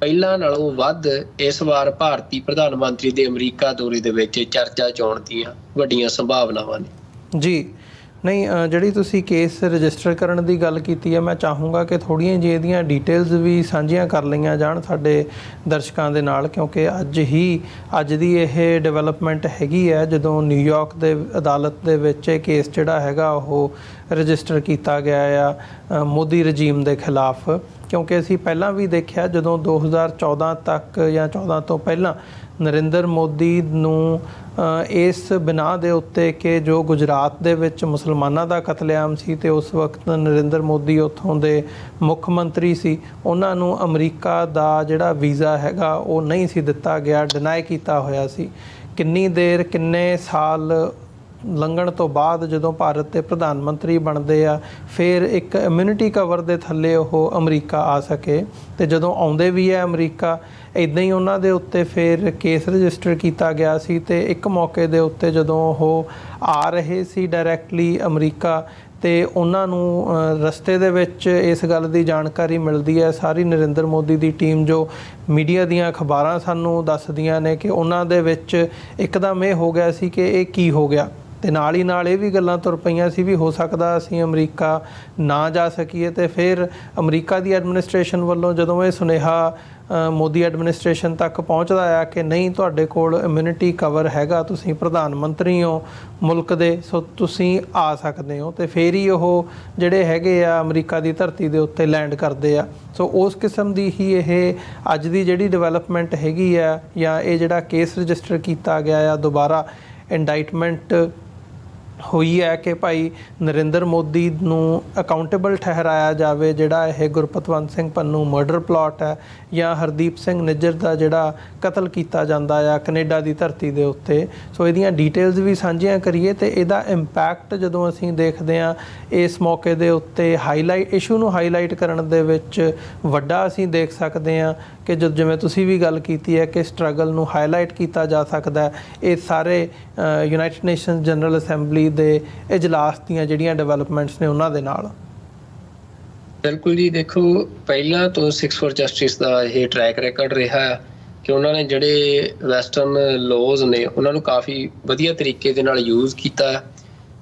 ਪਹਿਲਾਂ ਨਾਲੋਂ ਵੱਧ ਇਸ ਵਾਰ ਭਾਰਤੀ ਪ੍ਰਧਾਨ ਮੰਤਰੀ ਦੇ ਅਮਰੀਕਾ ਦੌਰੇ ਦੇ ਵਿੱਚ ਚਰਚਾ ਚ ਆਉਣ ਦੀਆਂ ਵੱਡੀਆਂ ਸੰਭਾਵਨਾਵਾਂ ਨੇ। ਜੀ। ਨਹੀਂ ਜਿਹੜੀ ਤੁਸੀਂ ਕੇਸ ਰਜਿਸਟਰ ਕਰਨ ਦੀ ਗੱਲ ਕੀਤੀ ਹੈ ਮੈਂ ਚਾਹੂੰਗਾ ਕਿ ਥੋੜੀਆਂ ਜਿਹੀਆਂ ਇਹਦੀਆਂ ਡਿਟੇਲਸ ਵੀ ਸਾਂਝੀਆਂ ਕਰ ਲਈਆਂ ਜਾਣ ਸਾਡੇ ਦਰਸ਼ਕਾਂ ਦੇ ਨਾਲ, ਕਿਉਂਕਿ ਅੱਜ ਹੀ, ਅੱਜ ਦੀ ਇਹ ਡਿਵੈਲਪਮੈਂਟ ਹੈਗੀ ਹੈ ਜਦੋਂ ਨਿਊਯਾਰਕ ਦੇ ਅਦਾਲਤ ਦੇ ਵਿੱਚ ਇਹ ਕੇਸ ਜਿਹੜਾ ਹੈਗਾ, ਉਹ ਰਜਿਸਟਰ ਕੀਤਾ ਗਿਆ ਆ ਮੋਦੀ ਰਜੀਮ ਦੇ ਖਿਲਾਫ। ਕਿਉਂਕਿ ਅਸੀਂ ਪਹਿਲਾਂ ਵੀ ਦੇਖਿਆ, ਜਦੋਂ 2014 ਤੱਕ ਜਾਂ 14 ਤੋਂ ਪਹਿਲਾਂ ਨਰਿੰਦਰ ਮੋਦੀ ਨੂੰ ਇਸ ਬਿਨਾ ਦੇ ਉੱਤੇ ਕਿ ਜੋ ਗੁਜਰਾਤ ਦੇ ਵਿੱਚ ਮੁਸਲਮਾਨਾਂ ਦਾ ਕਤਲੇਆਮ ਸੀ ਤੇ ਉਸ ਵਕਤ ਨਰਿੰਦਰ ਮੋਦੀ ਉੱਥੋਂ ਦੇ ਮੁੱਖ ਮੰਤਰੀ ਸੀ, ਉਹਨਾਂ ਨੂੰ ਅਮਰੀਕਾ ਦਾ ਜਿਹੜਾ ਵੀਜ਼ਾ ਹੈਗਾ ਉਹ ਨਹੀਂ ਸੀ ਦਿੱਤਾ ਗਿਆ ਡਿਨਾਈ ਕੀਤਾ ਹੋਇਆ ਸੀ। ਕਿੰਨੀ ਦੇਰ, ਕਿੰਨੇ ਸਾਲ ਲੰਘਣ ਤੋਂ ਬਾਅਦ ਜਦੋਂ ਭਾਰਤ ਦੇ ਪ੍ਰਧਾਨ ਮੰਤਰੀ ਬਣਦੇ ਆ, ਫਿਰ ਇੱਕ ਇਮਿਊਨਿਟੀ ਕਵਰ ਦੇ ਥੱਲੇ ਉਹ ਅਮਰੀਕਾ ਆ ਸਕੇ। ਤੇ ਜਦੋਂ ਆਉਂਦੇ ਵੀ ਹੈ ਅਮਰੀਕਾ ਇਦਾਂ ਹੀ ਉਹਨਾਂ ਦੇ ਉੱਤੇ ਫਿਰ ਕੇਸ ਰਜਿਸਟਰ ਕੀਤਾ ਗਿਆ ਸੀ ਤੇ ਇੱਕ ਮੌਕੇ ਦੇ ਉੱਤੇ ਜਦੋਂ ਉਹ ਆ ਰਹੇ ਸੀ ਡਾਇਰੈਕਟਲੀ ਅਮਰੀਕਾ, ਤੇ ਉਹਨਾਂ ਨੂੰ ਰਸਤੇ ਦੇ ਵਿੱਚ ਇਸ ਗੱਲ ਦੀ ਜਾਣਕਾਰੀ ਮਿਲਦੀ ਹੈ। ਸਾਰੀ ਨਰਿੰਦਰ ਮੋਦੀ ਦੀ ਟੀਮ ਜੋ ਮੀਡੀਆ ਦੀਆਂ ਅਖਬਾਰਾਂ ਸਾਨੂੰ ਦੱਸਦੀਆਂ ਨੇ ਕਿ ਉਹਨਾਂ ਦੇ ਵਿੱਚ ਇੱਕਦਮ ਇਹ ਹੋ ਗਿਆ ਸੀ ਕਿ ਇਹ ਕੀ ਹੋ ਗਿਆ। ਤੇ ਨਾਲ ਹੀ ਨਾਲ ਇਹ ਵੀ ਗੱਲਾਂ ਤੁਰ ਪਈਆਂ ਸੀ ਵੀ ਹੋ ਸਕਦਾ ਅਸੀਂ ਅਮਰੀਕਾ ਨਾ ਜਾ ਸਕੀਏ ਤੇ ਫਿਰ ਅਮਰੀਕਾ ਦੀ ਐਡਮਿਨਿਸਟ੍ਰੇਸ਼ਨ ਵੱਲੋਂ ਜਦੋਂ ਇਹ ਸੁਨੇਹਾ ਮੋਦੀ ਐਡਮਿਨਿਸਟ੍ਰੇਸ਼ਨ ਤੱਕ ਪਹੁੰਚਦਾ ਆ ਕਿ ਨਹੀਂ, ਤੁਹਾਡੇ ਕੋਲ ਇਮਿਊਨਿਟੀ ਕਵਰ ਹੈਗਾ, ਤੁਸੀਂ ਪ੍ਰਧਾਨ ਮੰਤਰੀ ਹੋ ਮੁਲਕ ਦੇ, ਸੋ ਤੁਸੀਂ ਆ ਸਕਦੇ ਹੋ ਤੇ ਫੇਰ ਹੀ ਉਹ ਜਿਹੜੇ ਹੈਗੇ ਆ ਅਮਰੀਕਾ ਦੀ ਧਰਤੀ ਦੇ ਉੱਤੇ ਲੈਂਡ ਕਰਦੇ ਆ। ਸੋ ਉਸ ਕਿਸਮ ਦੀ ਹੀ ਇਹ ਅੱਜ ਦੀ ਜਿਹੜੀ ਡਿਵੈਲਪਮੈਂਟ ਹੈਗੀ ਆ ਜਾਂ ਇਹ ਜਿਹੜਾ ਕੇਸ ਰਜਿਸਟਰ ਕੀਤਾ ਗਿਆ ਆ, ਦੁਬਾਰਾ ਇੰਡਾਈਟਮੈਂਟ ਹੋਈ ਹੈ ਕਿ ਭਾਈ ਨਰਿੰਦਰ ਮੋਦੀ ਨੂੰ ਅਕਾਊਂਟੇਬਲ ਠਹਿਰਾਇਆ ਜਾਵੇ, ਜਿਹੜਾ ਇਹ ਗੁਰਪਤਵੰਤ ਸਿੰਘ ਪੰਨੂ ਮਰਡਰ ਪਲਾਟ ਹੈ, ਜਾਂ ਹਰਦੀਪ ਸਿੰਘ ਨਿੱਜਰ ਦਾ ਜਿਹੜਾ ਕਤਲ ਕੀਤਾ ਜਾਂਦਾ ਆ ਕੈਨੇਡਾ ਦੀ ਧਰਤੀ ਦੇ ਉੱਤੇ। ਸੋ ਇਹਦੀਆਂ ਡੀਟੇਲਸ ਵੀ ਸਾਂਝੀਆਂ ਕਰੀਏ ਤੇ ਇਹਦਾ ਇੰਪੈਕਟ ਜਦੋਂ ਅਸੀਂ ਦੇਖਦੇ ਆ ਇਸ ਮੌਕੇ ਦੇ ਉੱਤੇ ਹਾਈਲਾਈਟ ਇਸ਼ੂ ਨੂੰ ਹਾਈਲਾਈਟ ਕਰਨ ਦੇ ਵਿੱਚ ਵੱਡਾ ਅਸੀਂ ਦੇਖ ਸਕਦੇ ਆ ਕਿ ਜਦ ਜਿਵੇਂ ਤੁਸੀਂ ਵੀ ਗੱਲ ਕੀਤੀ ਹੈ ਕਿ ਸਟਰਗਲ ਨੂੰ ਹਾਈਲਾਈਟ ਕੀਤਾ ਜਾ ਸਕਦਾ ਹੈ, ਇਹ ਸਾਰੇ ਯੂਨਾਈਟਿਡ ਨੇਸ਼ਨ ਜਨਰਲ ਅਸੈਂਬਲੀ ਦੇ ਇਜਲਾਸ ਦੀਆਂ ਜਿਹੜੀਆਂ ਡਿਵੈਲਪਮੈਂਟਸ ਨੇ ਉਹਨਾਂ ਦੇ ਨਾਲ। ਬਿਲਕੁਲ ਜੀ, ਦੇਖੋ, ਪਹਿਲਾਂ ਤੋਂ 6 ਫੋਰ ਜਸਟਿਸ ਦਾ ਇਹ ਟਰੈਕ ਰੈਕੋਰਡ ਰਿਹਾ ਕਿ ਉਹਨਾਂ ਨੇ ਜਿਹੜੇ ਵੈਸਟਰਨ ਲਾਜ਼ ਨੇ, ਉਹਨਾਂ ਨੂੰ ਕਾਫੀ ਵਧੀਆ ਤਰੀਕੇ ਦੇ ਨਾਲ ਯੂਜ਼ ਕੀਤਾ ਹੈ।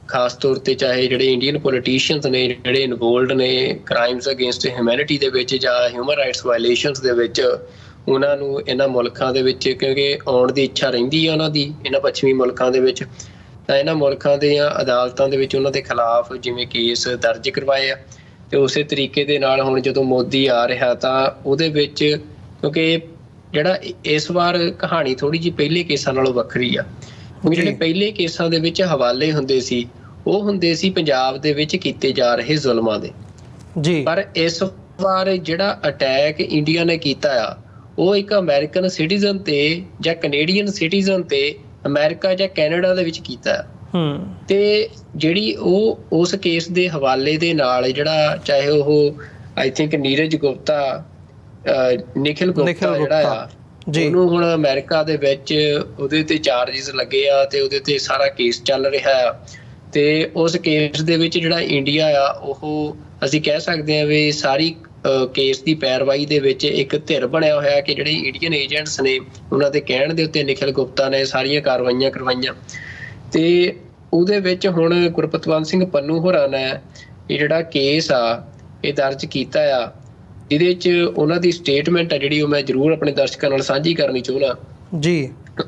ਖਾਸ ਤੌਰ ਤੇ ਚਾਹੇ ਜਿਹੜੇ ਇੰਡੀਅਨ ਪੋਲੀਟੀਸ਼ੀਅਨਸ ਨੇ, ਜਿਹੜੇ ਇਨਵੋਲਡ ਨੇ ਕ੍ਰਾਈਮਸ ਅਗੇਂਸਟ ਹਿਊਮੈਨਿਟੀ ਦੇ ਵਿੱਚ ਜਾਂ ਹਿਊਮਨ ਰਾਈਟਸ ਵਾਇਲੇਸ਼ਨਸ ਦੇ ਵਿੱਚ, ਉਹਨਾਂ ਨੂੰ ਇਹਨਾਂ ਮੁਲਕਾਂ ਦੇ ਵਿੱਚ ਕਿਉਂਕਿ ਆਉਣ ਦੀ ਇੱਛਾ ਰਹਿੰਦੀ ਹੈ ਉਹਨਾਂ ਦੀ, ਇਹਨਾਂ ਪੱਛਮੀ ਮੁਲਕਾਂ ਦੇ ਵਿੱਚ, ਤਾਂ ਇਹਨਾਂ ਮੁਲਕਾਂ ਦੀਆਂ ਅਦਾਲਤਾਂ ਦੇ ਵਿੱਚ ਉਹਨਾਂ ਦੇ ਖਿਲਾਫ ਜਿਵੇਂ ਕੇਸ ਦਰਜ ਕਰਵਾਏ ਆ। ਤੇ ਉਸੇ ਤਰੀਕੇ ਦੇ ਨਾਲ ਹੁਣ ਜਦੋਂ ਮੋਦੀ ਆ ਰਿਹਾ ਤਾਂ ਉਹਦੇ ਵਿੱਚ ਕਿਉਂਕਿ ਜਿਹੜਾ ਇਸ ਵਾਰ ਕਹਾਣੀ ਥੋੜੀ ਜਿਹੀ ਪਹਿਲੇ ਕੇਸਾਂ ਨਾਲੋਂ ਵੱਖਰੀ ਆ। ਜਿਹੜੇ ਪਹਿਲੇ ਕੇਸਾਂ ਦੇ ਵਿੱਚ ਹਵਾਲੇ ਹੁੰਦੇ ਸੀ ਉਹ ਹੁੰਦੇ ਸੀ ਪੰਜਾਬ ਦੇ ਵਿੱਚ ਕੀਤੇ ਜਾ ਰਹੇ ਜ਼ੁਲਮਾਂ ਦੇ। ਜੀ। ਪਰ ਇਸ ਵਾਰ ਜਿਹੜਾ ਅਟੈਕ ਇੰਡੀਆ ਨੇ ਕੀਤਾ ਆ ਉਹ ਇੱਕ ਅਮਰੀਕਨ ਸਿਟੀਜ਼ਨ ਤੇ ਜਾਂ ਕੈਨੇਡੀਅਨ ਸਿਟੀਜ਼ਨ ਤੇ ਅਮਰੀਕਾ ਜਾਂ ਕੈਨੇਡਾ ਦੇ ਵਿੱਚ ਕੀਤਾ। ਆ ਹੂੰ। ਤੇ ਜਿਹੜੀ ਉਹ ਉਸ ਕੇਸ ਦੇ ਹਵਾਲੇ ਦੇ ਨਾਲ ਜਿਹੜਾ ਚਾਹੇ ਉਹ ਆਈ ਥਿੰਕ ਨੀਰਜ ਗੁਪਤਾ ਨਿਖਿਲ ਗੁਪਤਾ ਜਿਹੜਾ ਆ। ਉਹਨੂੰ ਹੁਣ ਅਮਰੀਕਾ ਦੇ ਵਿੱਚ ਉਹਦੇ ਤੇ ਚਾਰजेस ਲੱਗੇ ਆ ਤੇ ਉਹਦੇ ਤੇ ਸਾਰਾ ਕੇਸ ਚੱਲ ਰਿਹਾ ਆ। ਤੇ ਉਸ ਕੇਸ ਦੇ ਵਿੱਚ ਜਿਹੜਾ ਇੰਡੀਆ ਆ, ਉਹ ਅਸੀਂ ਕਹਿ ਸਕਦੇ ਆ ਵੀ ਸਾਰੀ ਕੇਸ ਦੀ ਪੈਰਵਾਈ ਦੇ ਵਿੱਚ ਇੱਕ ਧਿਰ ਬਣਿਆ ਹੋਇਆ ਕਿ ਜਿਹੜੇ ਇੰਡੀਅਨ ਏਜੰਟਸ ਨੇ, ਉਹਨਾਂ ਦੇ ਕਹਿਣ ਦੇ ਉੱਤੇ ਨਿਖਿਲ ਗੁਪਤਾ ਨੇ ਸਾਰੀਆਂ ਕਾਰਵਾਈਆਂ ਕਰਵਾਈਆਂ। ਤੇ ਉਹਦੇ ਵਿੱਚ ਹੁਣ ਗੁਰਪਤਵੰਤ ਸਿੰਘ ਪੰਨੂ ਹੋਰਾਂ ਨੇ ਇਹ ਜਿਹੜਾ ਕੇਸ ਆ, ਇਹ ਦਰਜ ਕੀਤਾ ਆ। ਜਿਹਦੇ ਚ ਉਹਨਾਂ ਦੀ ਸਟੇਟਮੈਂਟ ਆ ਜਿਹੜੀ ਉਹ ਮੈਂ ਜ਼ਰੂਰ ਆਪਣੇ ਦਰਸ਼ਕਾਂ ਨਾਲ ਸਾਂਝੀ ਕਰਨੀ ਚਾਹੁੰਦਾ ਜੀ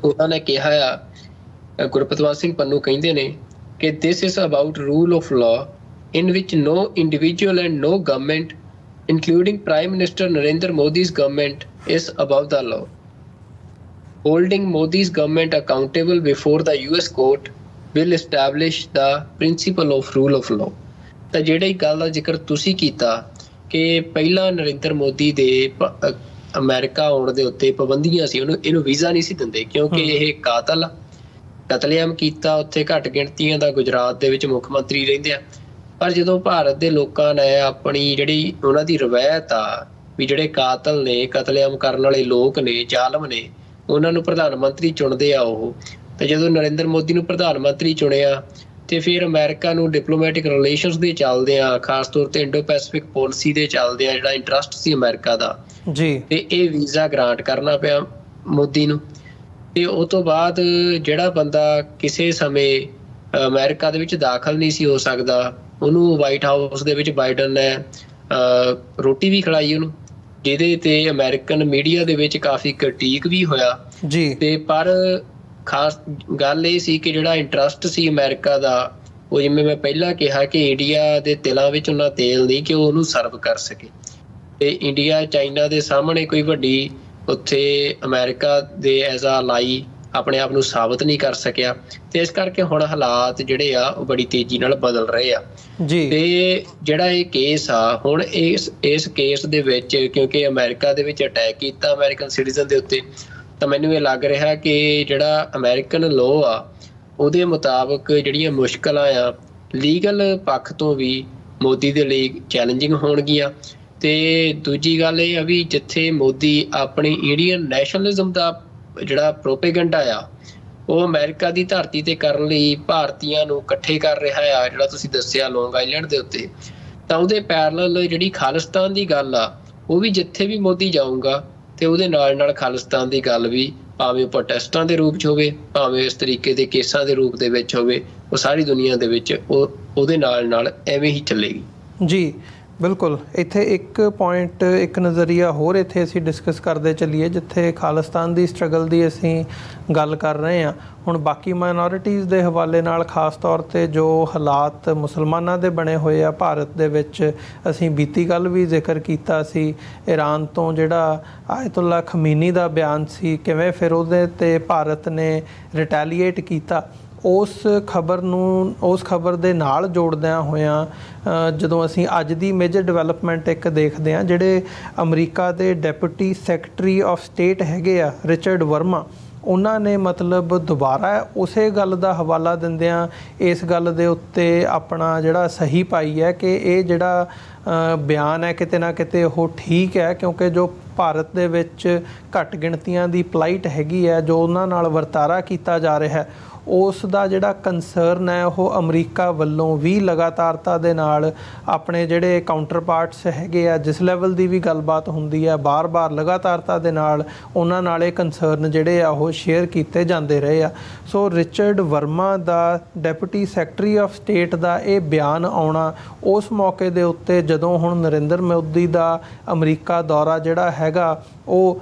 ਉਹਨਾਂ ਨੇ ਕਿਹਾ ਆ ਗੁਰਪਤਵੰਤ ਸਿੰਘ ਪੰਨੂ ਕਹਿੰਦੇ ਨੇ ਕਿ this is about rule of law in which no individual and no government including prime minister narendra modi's government is above the law holding modi's government accountable before the us court will establish the principle of rule of law ਤਾਂ ਜਿਹੜੀ ਗੱਲ ਦਾ ਜ਼ਿਕਰ ਤੁਸੀਂ ਕੀਤਾ ਕਿ ਪਹਿਲਾਂ ਨਰਿੰਦਰ ਮੋਦੀ ਦੇ ਅਮਰੀਕਾ ਆਉਣ ਦੇ ਉੱਤੇ ਪਾਬੰਦੀਆਂ ਸੀ ਉਹਨੂੰ ਇਹਨੂੰ ਵੀਜ਼ਾ ਨਹੀਂ ਸੀ ਦਿੰਦੇ ਕਿਉਂਕਿ। ਇਹ ਕਾਤਲ। ਕਤਲੇਆਮ ਕੀਤਾ ਉੱਥੇ ਘੱਟ ਗਿਣਤੀਆਂ ਦਾ ਗੁਜਰਾਤ ਦੇ ਵਿੱਚ ਮੁੱਖ ਮੰਤਰੀ ਰਹਿੰਦੇ ਆ ਪਰ ਜਦੋਂ ਭਾਰਤ ਦੇ ਲੋਕਾਂ ਨੇ ਆਪਣੀ ਜਿਹੜੀ ਉਹਨਾਂ ਦੀ ਰਵਾਇਤ ਆ ਵੀ ਜਿਹੜੇ ਕਾਤਲ ਨੇ ਕਤਲੇਆਮ ਕਰਨ ਵਾਲੇ ਲੋਕ ਨੇ ਜ਼ਾਲਮ ਨੇ ਉਹਨਾਂ ਨੂੰ ਪ੍ਰਧਾਨ ਮੰਤਰੀ ਚੁਣਦੇ ਆ ਉਹ ਤੇ ਜਦੋਂ ਨਰਿੰਦਰ ਮੋਦੀ ਨੂੰ ਪ੍ਰਧਾਨ ਮੰਤਰੀ ਚੁਣਿਆ ਤੇ ਫਿਰ ਅਮਰੀਕਾ ਨੂੰ ਡਿਪਲੋਮੈਟਿਕ ਰਿਲੇਸ਼ਨਸ ਦੇ ਚੱਲਦੇ ਆ ਖਾਸ ਤੌਰ ਤੇ ਇੰਡੋ ਪੈਸੀਫਿਕ ਪਾਲਿਸੀ ਦੇ ਚੱਲਦੇ ਆ ਜਿਹੜਾ ਇੰਟਰਸਟ ਸੀ ਅਮਰੀਕਾ ਦਾ। ਜੀ। ਤੇ ਇਹ ਵੀਜ਼ਾ ਗ੍ਰਾਂਟ ਕਰਨਾ ਪਿਆ ਮੋਦੀ ਨੂੰ। ਤੇ ਉਸ ਤੋਂ ਬਾਅਦ ਜਿਹੜਾ ਬੰਦਾ ਕਿਸੇ ਸਮੇਂ ਅਮਰੀਕਾ ਦੇ ਵਿੱਚ ਦਾਖਲ ਨਹੀਂ ਸੀ ਹੋ ਸਕਦਾ ਉਹਨੂੰ ਵਾਈਟ ਹਾਊਸ ਦੇ ਵਿੱਚ ਬਾਈਡਨ ਨੇ ਰੋਟੀ ਵੀ ਖਿਲਾਈ ਉਹਨੂੰ ਜਿਹਦੇ ਤੇ ਅਮਰੀਕਨ ਮੀਡੀਆ ਦੇ ਵਿੱਚ ਕਾਫੀ ਕ੍ਰਿਟੀਕ ਵੀ ਹੋਇਆ। ਜੀ। ਤੇ ਪਰ ਖਾਸ ਗੱਲ ਇਹ ਸੀ ਕਿ ਜਿਹੜਾ ਇੰਟਰਸਟ ਸੀ ਅਮਰੀਕਾ ਦਾ ਉਹ ਜਿਵੇਂ ਮੈਂ ਪਹਿਲਾਂ ਕਿਹਾ ਕਿ ਇੰਡੀਆ ਦੇ ਤਿਲਾਂ ਵਿੱਚ ਉਹਨਾਂ ਤੇਲ ਨਹੀਂ ਕਿ ਉਹ ਉਹਨੂੰ ਸਰਵ ਕਰ ਸਕੇ। ਤੇ ਇੰਡੀਆ ਚਾਈਨਾ ਦੇ ਸਾਹਮਣੇ ਕੋਈ ਵੱਡੀ ਉੱਥੇ ਅਮਰੀਕਾ ਦੇ ਐਜ਼ ਲਾਈ ਆਪਣੇ ਆਪ ਨੂੰ ਸਾਬਤ ਨਹੀਂ ਕਰ ਸਕਿਆ। ਤੇ ਇਸ ਕਰਕੇ ਹੁਣ ਹਾਲਾਤ ਜਿਹੜੇ ਆ ਉਹ ਬੜੀ ਤੇਜ਼ੀ ਨਾਲ ਬਦਲ ਰਹੇ ਆ। ਜੀ। ਤੇ ਜਿਹੜਾ ਇਹ ਕੇਸ ਆ ਹੁਣ ਇਸ ਇਸ ਕੇਸ ਦੇ ਵਿੱਚ ਕਿਉਂਕਿ ਅਮਰੀਕਾ ਦੇ ਵਿੱਚ ਅਟੈਕ ਕੀਤਾ ਅਮਰੀਕਨ ਸਿਟੀਜ਼ਨ ਦੇ ਉੱਤੇ ਤਾਂ ਮੈਨੂੰ ਇਹ ਲੱਗ ਰਿਹਾ ਕਿ ਜਿਹੜਾ ਅਮਰੀਕਨ ਲਾਅ ਆ, ਉਹਦੇ ਮੁਤਾਬਕ ਜਿਹੜੀਆਂ ਮੁਸ਼ਕਲਾਂ ਆ ਲੀਗਲ ਪੱਖ ਤੋਂ ਵੀ ਮੋਦੀ ਦੇ ਲਈ ਚੈਲੰਜਿੰਗ ਹੋਣਗੀਆਂ। ਤੇ ਦੂਜੀ ਗੱਲ ਇਹ ਆ ਵੀ ਜਿੱਥੇ ਮੋਦੀ ਆਪਣੀ ਇੰਡੀਅਨ ਨੈਸ਼ਨਲਿਜ਼ਮ ਦਾ ਜਿਹੜਾ ਪ੍ਰੋਪੇਗੈਂਡਾ ਆ, ਉਹ ਅਮਰੀਕਾ ਦੀ ਧਰਤੀ ਤੇ ਕਰਨ ਲਈ ਭਾਰਤੀਆਂ ਨੂੰ ਇਕੱਠੇ ਕਰ ਰਿਹਾ ਆ, ਜਿਹੜਾ ਤੁਸੀਂ ਦੱਸਿਆ ਲੌਂਗ ਆਈਲੈਂਡ ਦੇ ਉੱਤੇ। ਤਾਂ ਉਹਦੇ ਪੈਰਲਲ ਜਿਹੜੀ ਖਾਲਿਸਤਾਨ ਦੀ ਗੱਲ ਆ, ਉਹ ਵੀ ਜਿੱਥੇ ਵੀ ਮੋਦੀ ਜਾਊਗਾ ਤੇ ਉਹਦੇ ਨਾਲ ਨਾਲ ਖਾਲਿਸਤਾਨ ਦੀ ਗੱਲ ਵੀ ਭਾਵੇਂ ਉਹ ਪ੍ਰੋਟੈਸਟਾਂ ਦੇ ਰੂਪ 'ਚ ਹੋਵੇ, ਭਾਵੇਂ ਇਸ ਤਰੀਕੇ ਦੇ ਕੇਸਾਂ ਦੇ ਰੂਪ ਦੇ ਵਿੱਚ ਹੋਵੇ, ਉਹ ਸਾਰੀ ਦੁਨੀਆ ਦੇ ਵਿੱਚ ਉਹ, ਉਹਦੇ ਨਾਲ ਨਾਲ ਐਵੇਂ ਹੀ ਚੱਲੇਗੀ। ਜੀ ਬਿਲਕੁਲ। ਇੱਥੇ ਇੱਕ ਪੁਆਇੰਟ ਇੱਕ ਨਜ਼ਰੀਆ ਹੋਰ ਇੱਥੇ ਅਸੀਂ ਡਿਸਕਸ ਕਰਦੇ ਚੱਲੀਏ, ਜਿੱਥੇ ਖਾਲਿਸਤਾਨ ਦੀ ਸਟਰਗਲ ਦੀ ਅਸੀਂ ਗੱਲ ਕਰ ਰਹੇ ਹਾਂ। ਹੁਣ ਬਾਕੀ ਮਾਈਨੋਰਿਟੀਜ਼ ਦੇ ਹਵਾਲੇ ਨਾਲ, ਖਾਸ ਤੌਰ ਤੇ ਜੋ ਹਾਲਾਤ ਮੁਸਲਮਾਨਾਂ ਦੇ ਬਣੇ ਹੋਏ ਆ, ਭਾਰਤ ਦੇ ਵਿੱਚ ਅਸੀਂ ਬੀਤੀ ਗੱਲ ਵੀ ਜ਼ਿਕਰ ਕੀਤਾ ਸੀ ਈਰਾਨ ਤੋਂ ਜਿਹੜਾ ਆਇਤੁੱਲਾ ਖਮੀਨੀ ਦਾ ਬਿਆਨ ਸੀ, ਕਿਵੇਂ ਫਿਰ ਉਹਦੇ ਤੇ ਭਾਰਤ ਨੇ ਰਿਟੈਲੀਏਟ ਕੀਤਾ। ਉਸ ਖਬਰ ਨੂੰ, ਉਸ ਖਬਰ ਦੇ ਨਾਲ ਜੋੜਦਿਆਂ ਹੋਇਆਂ ਜਦੋਂ ਅਸੀਂ ਅੱਜ ਦੀ ਮੇਜਰ ਡਿਵੈਲਪਮੈਂਟ ਇੱਕ ਦੇਖਦੇ ਹਾਂ, ਜਿਹੜੇ ਅਮਰੀਕਾ ਦੇ ਡਿਪਟੀ ਸੈਕਟਰੀ ਆਫ ਸਟੇਟ ਹੈਗੇ ਆ ਰਿਚਰਡ ਵਰਮਾ ਉਹਨਾਂ ਨੇ ਮਤਲਬ ਦੁਬਾਰਾ ਉਸੇ ਗੱਲ ਦਾ ਹਵਾਲਾ ਦਿੰਦਿਆਂ ਇਸ ਗੱਲ ਦੇ ਉੱਤੇ ਆਪਣਾ ਜਿਹੜਾ ਸਹੀ ਪਾਈ ਹੈ ਕਿ ਇਹ ਜਿਹੜਾ ਬਿਆਨ ਹੈ ਕਿਤੇ ਨਾ ਕਿਤੇ ਉਹ ਠੀਕ ਹੈ, ਕਿਉਂਕਿ ਜੋ ਭਾਰਤ ਦੇ ਵਿੱਚ ਘੱਟ ਗਿਣਤੀਆਂ ਦੀ ਪਲਾਈਟ ਹੈਗੀ ਹੈ, ਜੋ ਉਹਨਾਂ ਨਾਲ ਵਰਤਾਰਾ ਕੀਤਾ ਜਾ ਰਿਹਾ ਹੈ ਉਸ ਦਾ ਜਿਹੜਾ ਕੰਸਰਨ ਹੈ, ਉਹ ਅਮਰੀਕਾ ਵੱਲੋਂ ਵੀ ਲਗਾਤਾਰਤਾ ਦੇ ਨਾਲ ਆਪਣੇ ਜਿਹੜੇ ਕਾਊਂਟਰਪਾਰਟਸ ਹੈਗੇ ਆ, ਜਿਸ ਲੈਵਲ ਦੀ ਵੀ ਗੱਲਬਾਤ ਹੁੰਦੀ ਹੈ, ਬਾਰ-ਬਾਰ ਲਗਾਤਾਰਤਾ ਦੇ ਨਾਲ ਉਹਨਾਂ ਨਾਲ ਇਹ ਕੰਸਰਨ ਜਿਹੜੇ ਆ, ਉਹ ਸ਼ੇਅਰ ਕੀਤੇ ਜਾਂਦੇ ਰਹੇ ਆ। ਸੋ ਰਿਚਰਡ ਵਰਮਾ ਦਾ ਡਿਪਟੀ ਸੈਕਟਰੀ ਆਫ ਸਟੇਟ ਦਾ ਇਹ ਬਿਆਨ ਆਉਣਾ, ਉਸ ਮੌਕੇ ਦੇ ਉੱਤੇ ਜਦੋਂ ਹੁਣ ਨਰਿੰਦਰ ਮੋਦੀ ਦਾ ਅਮਰੀਕਾ ਦੌਰਾ ਜਿਹੜਾ ਹੈਗਾ, ਉਹ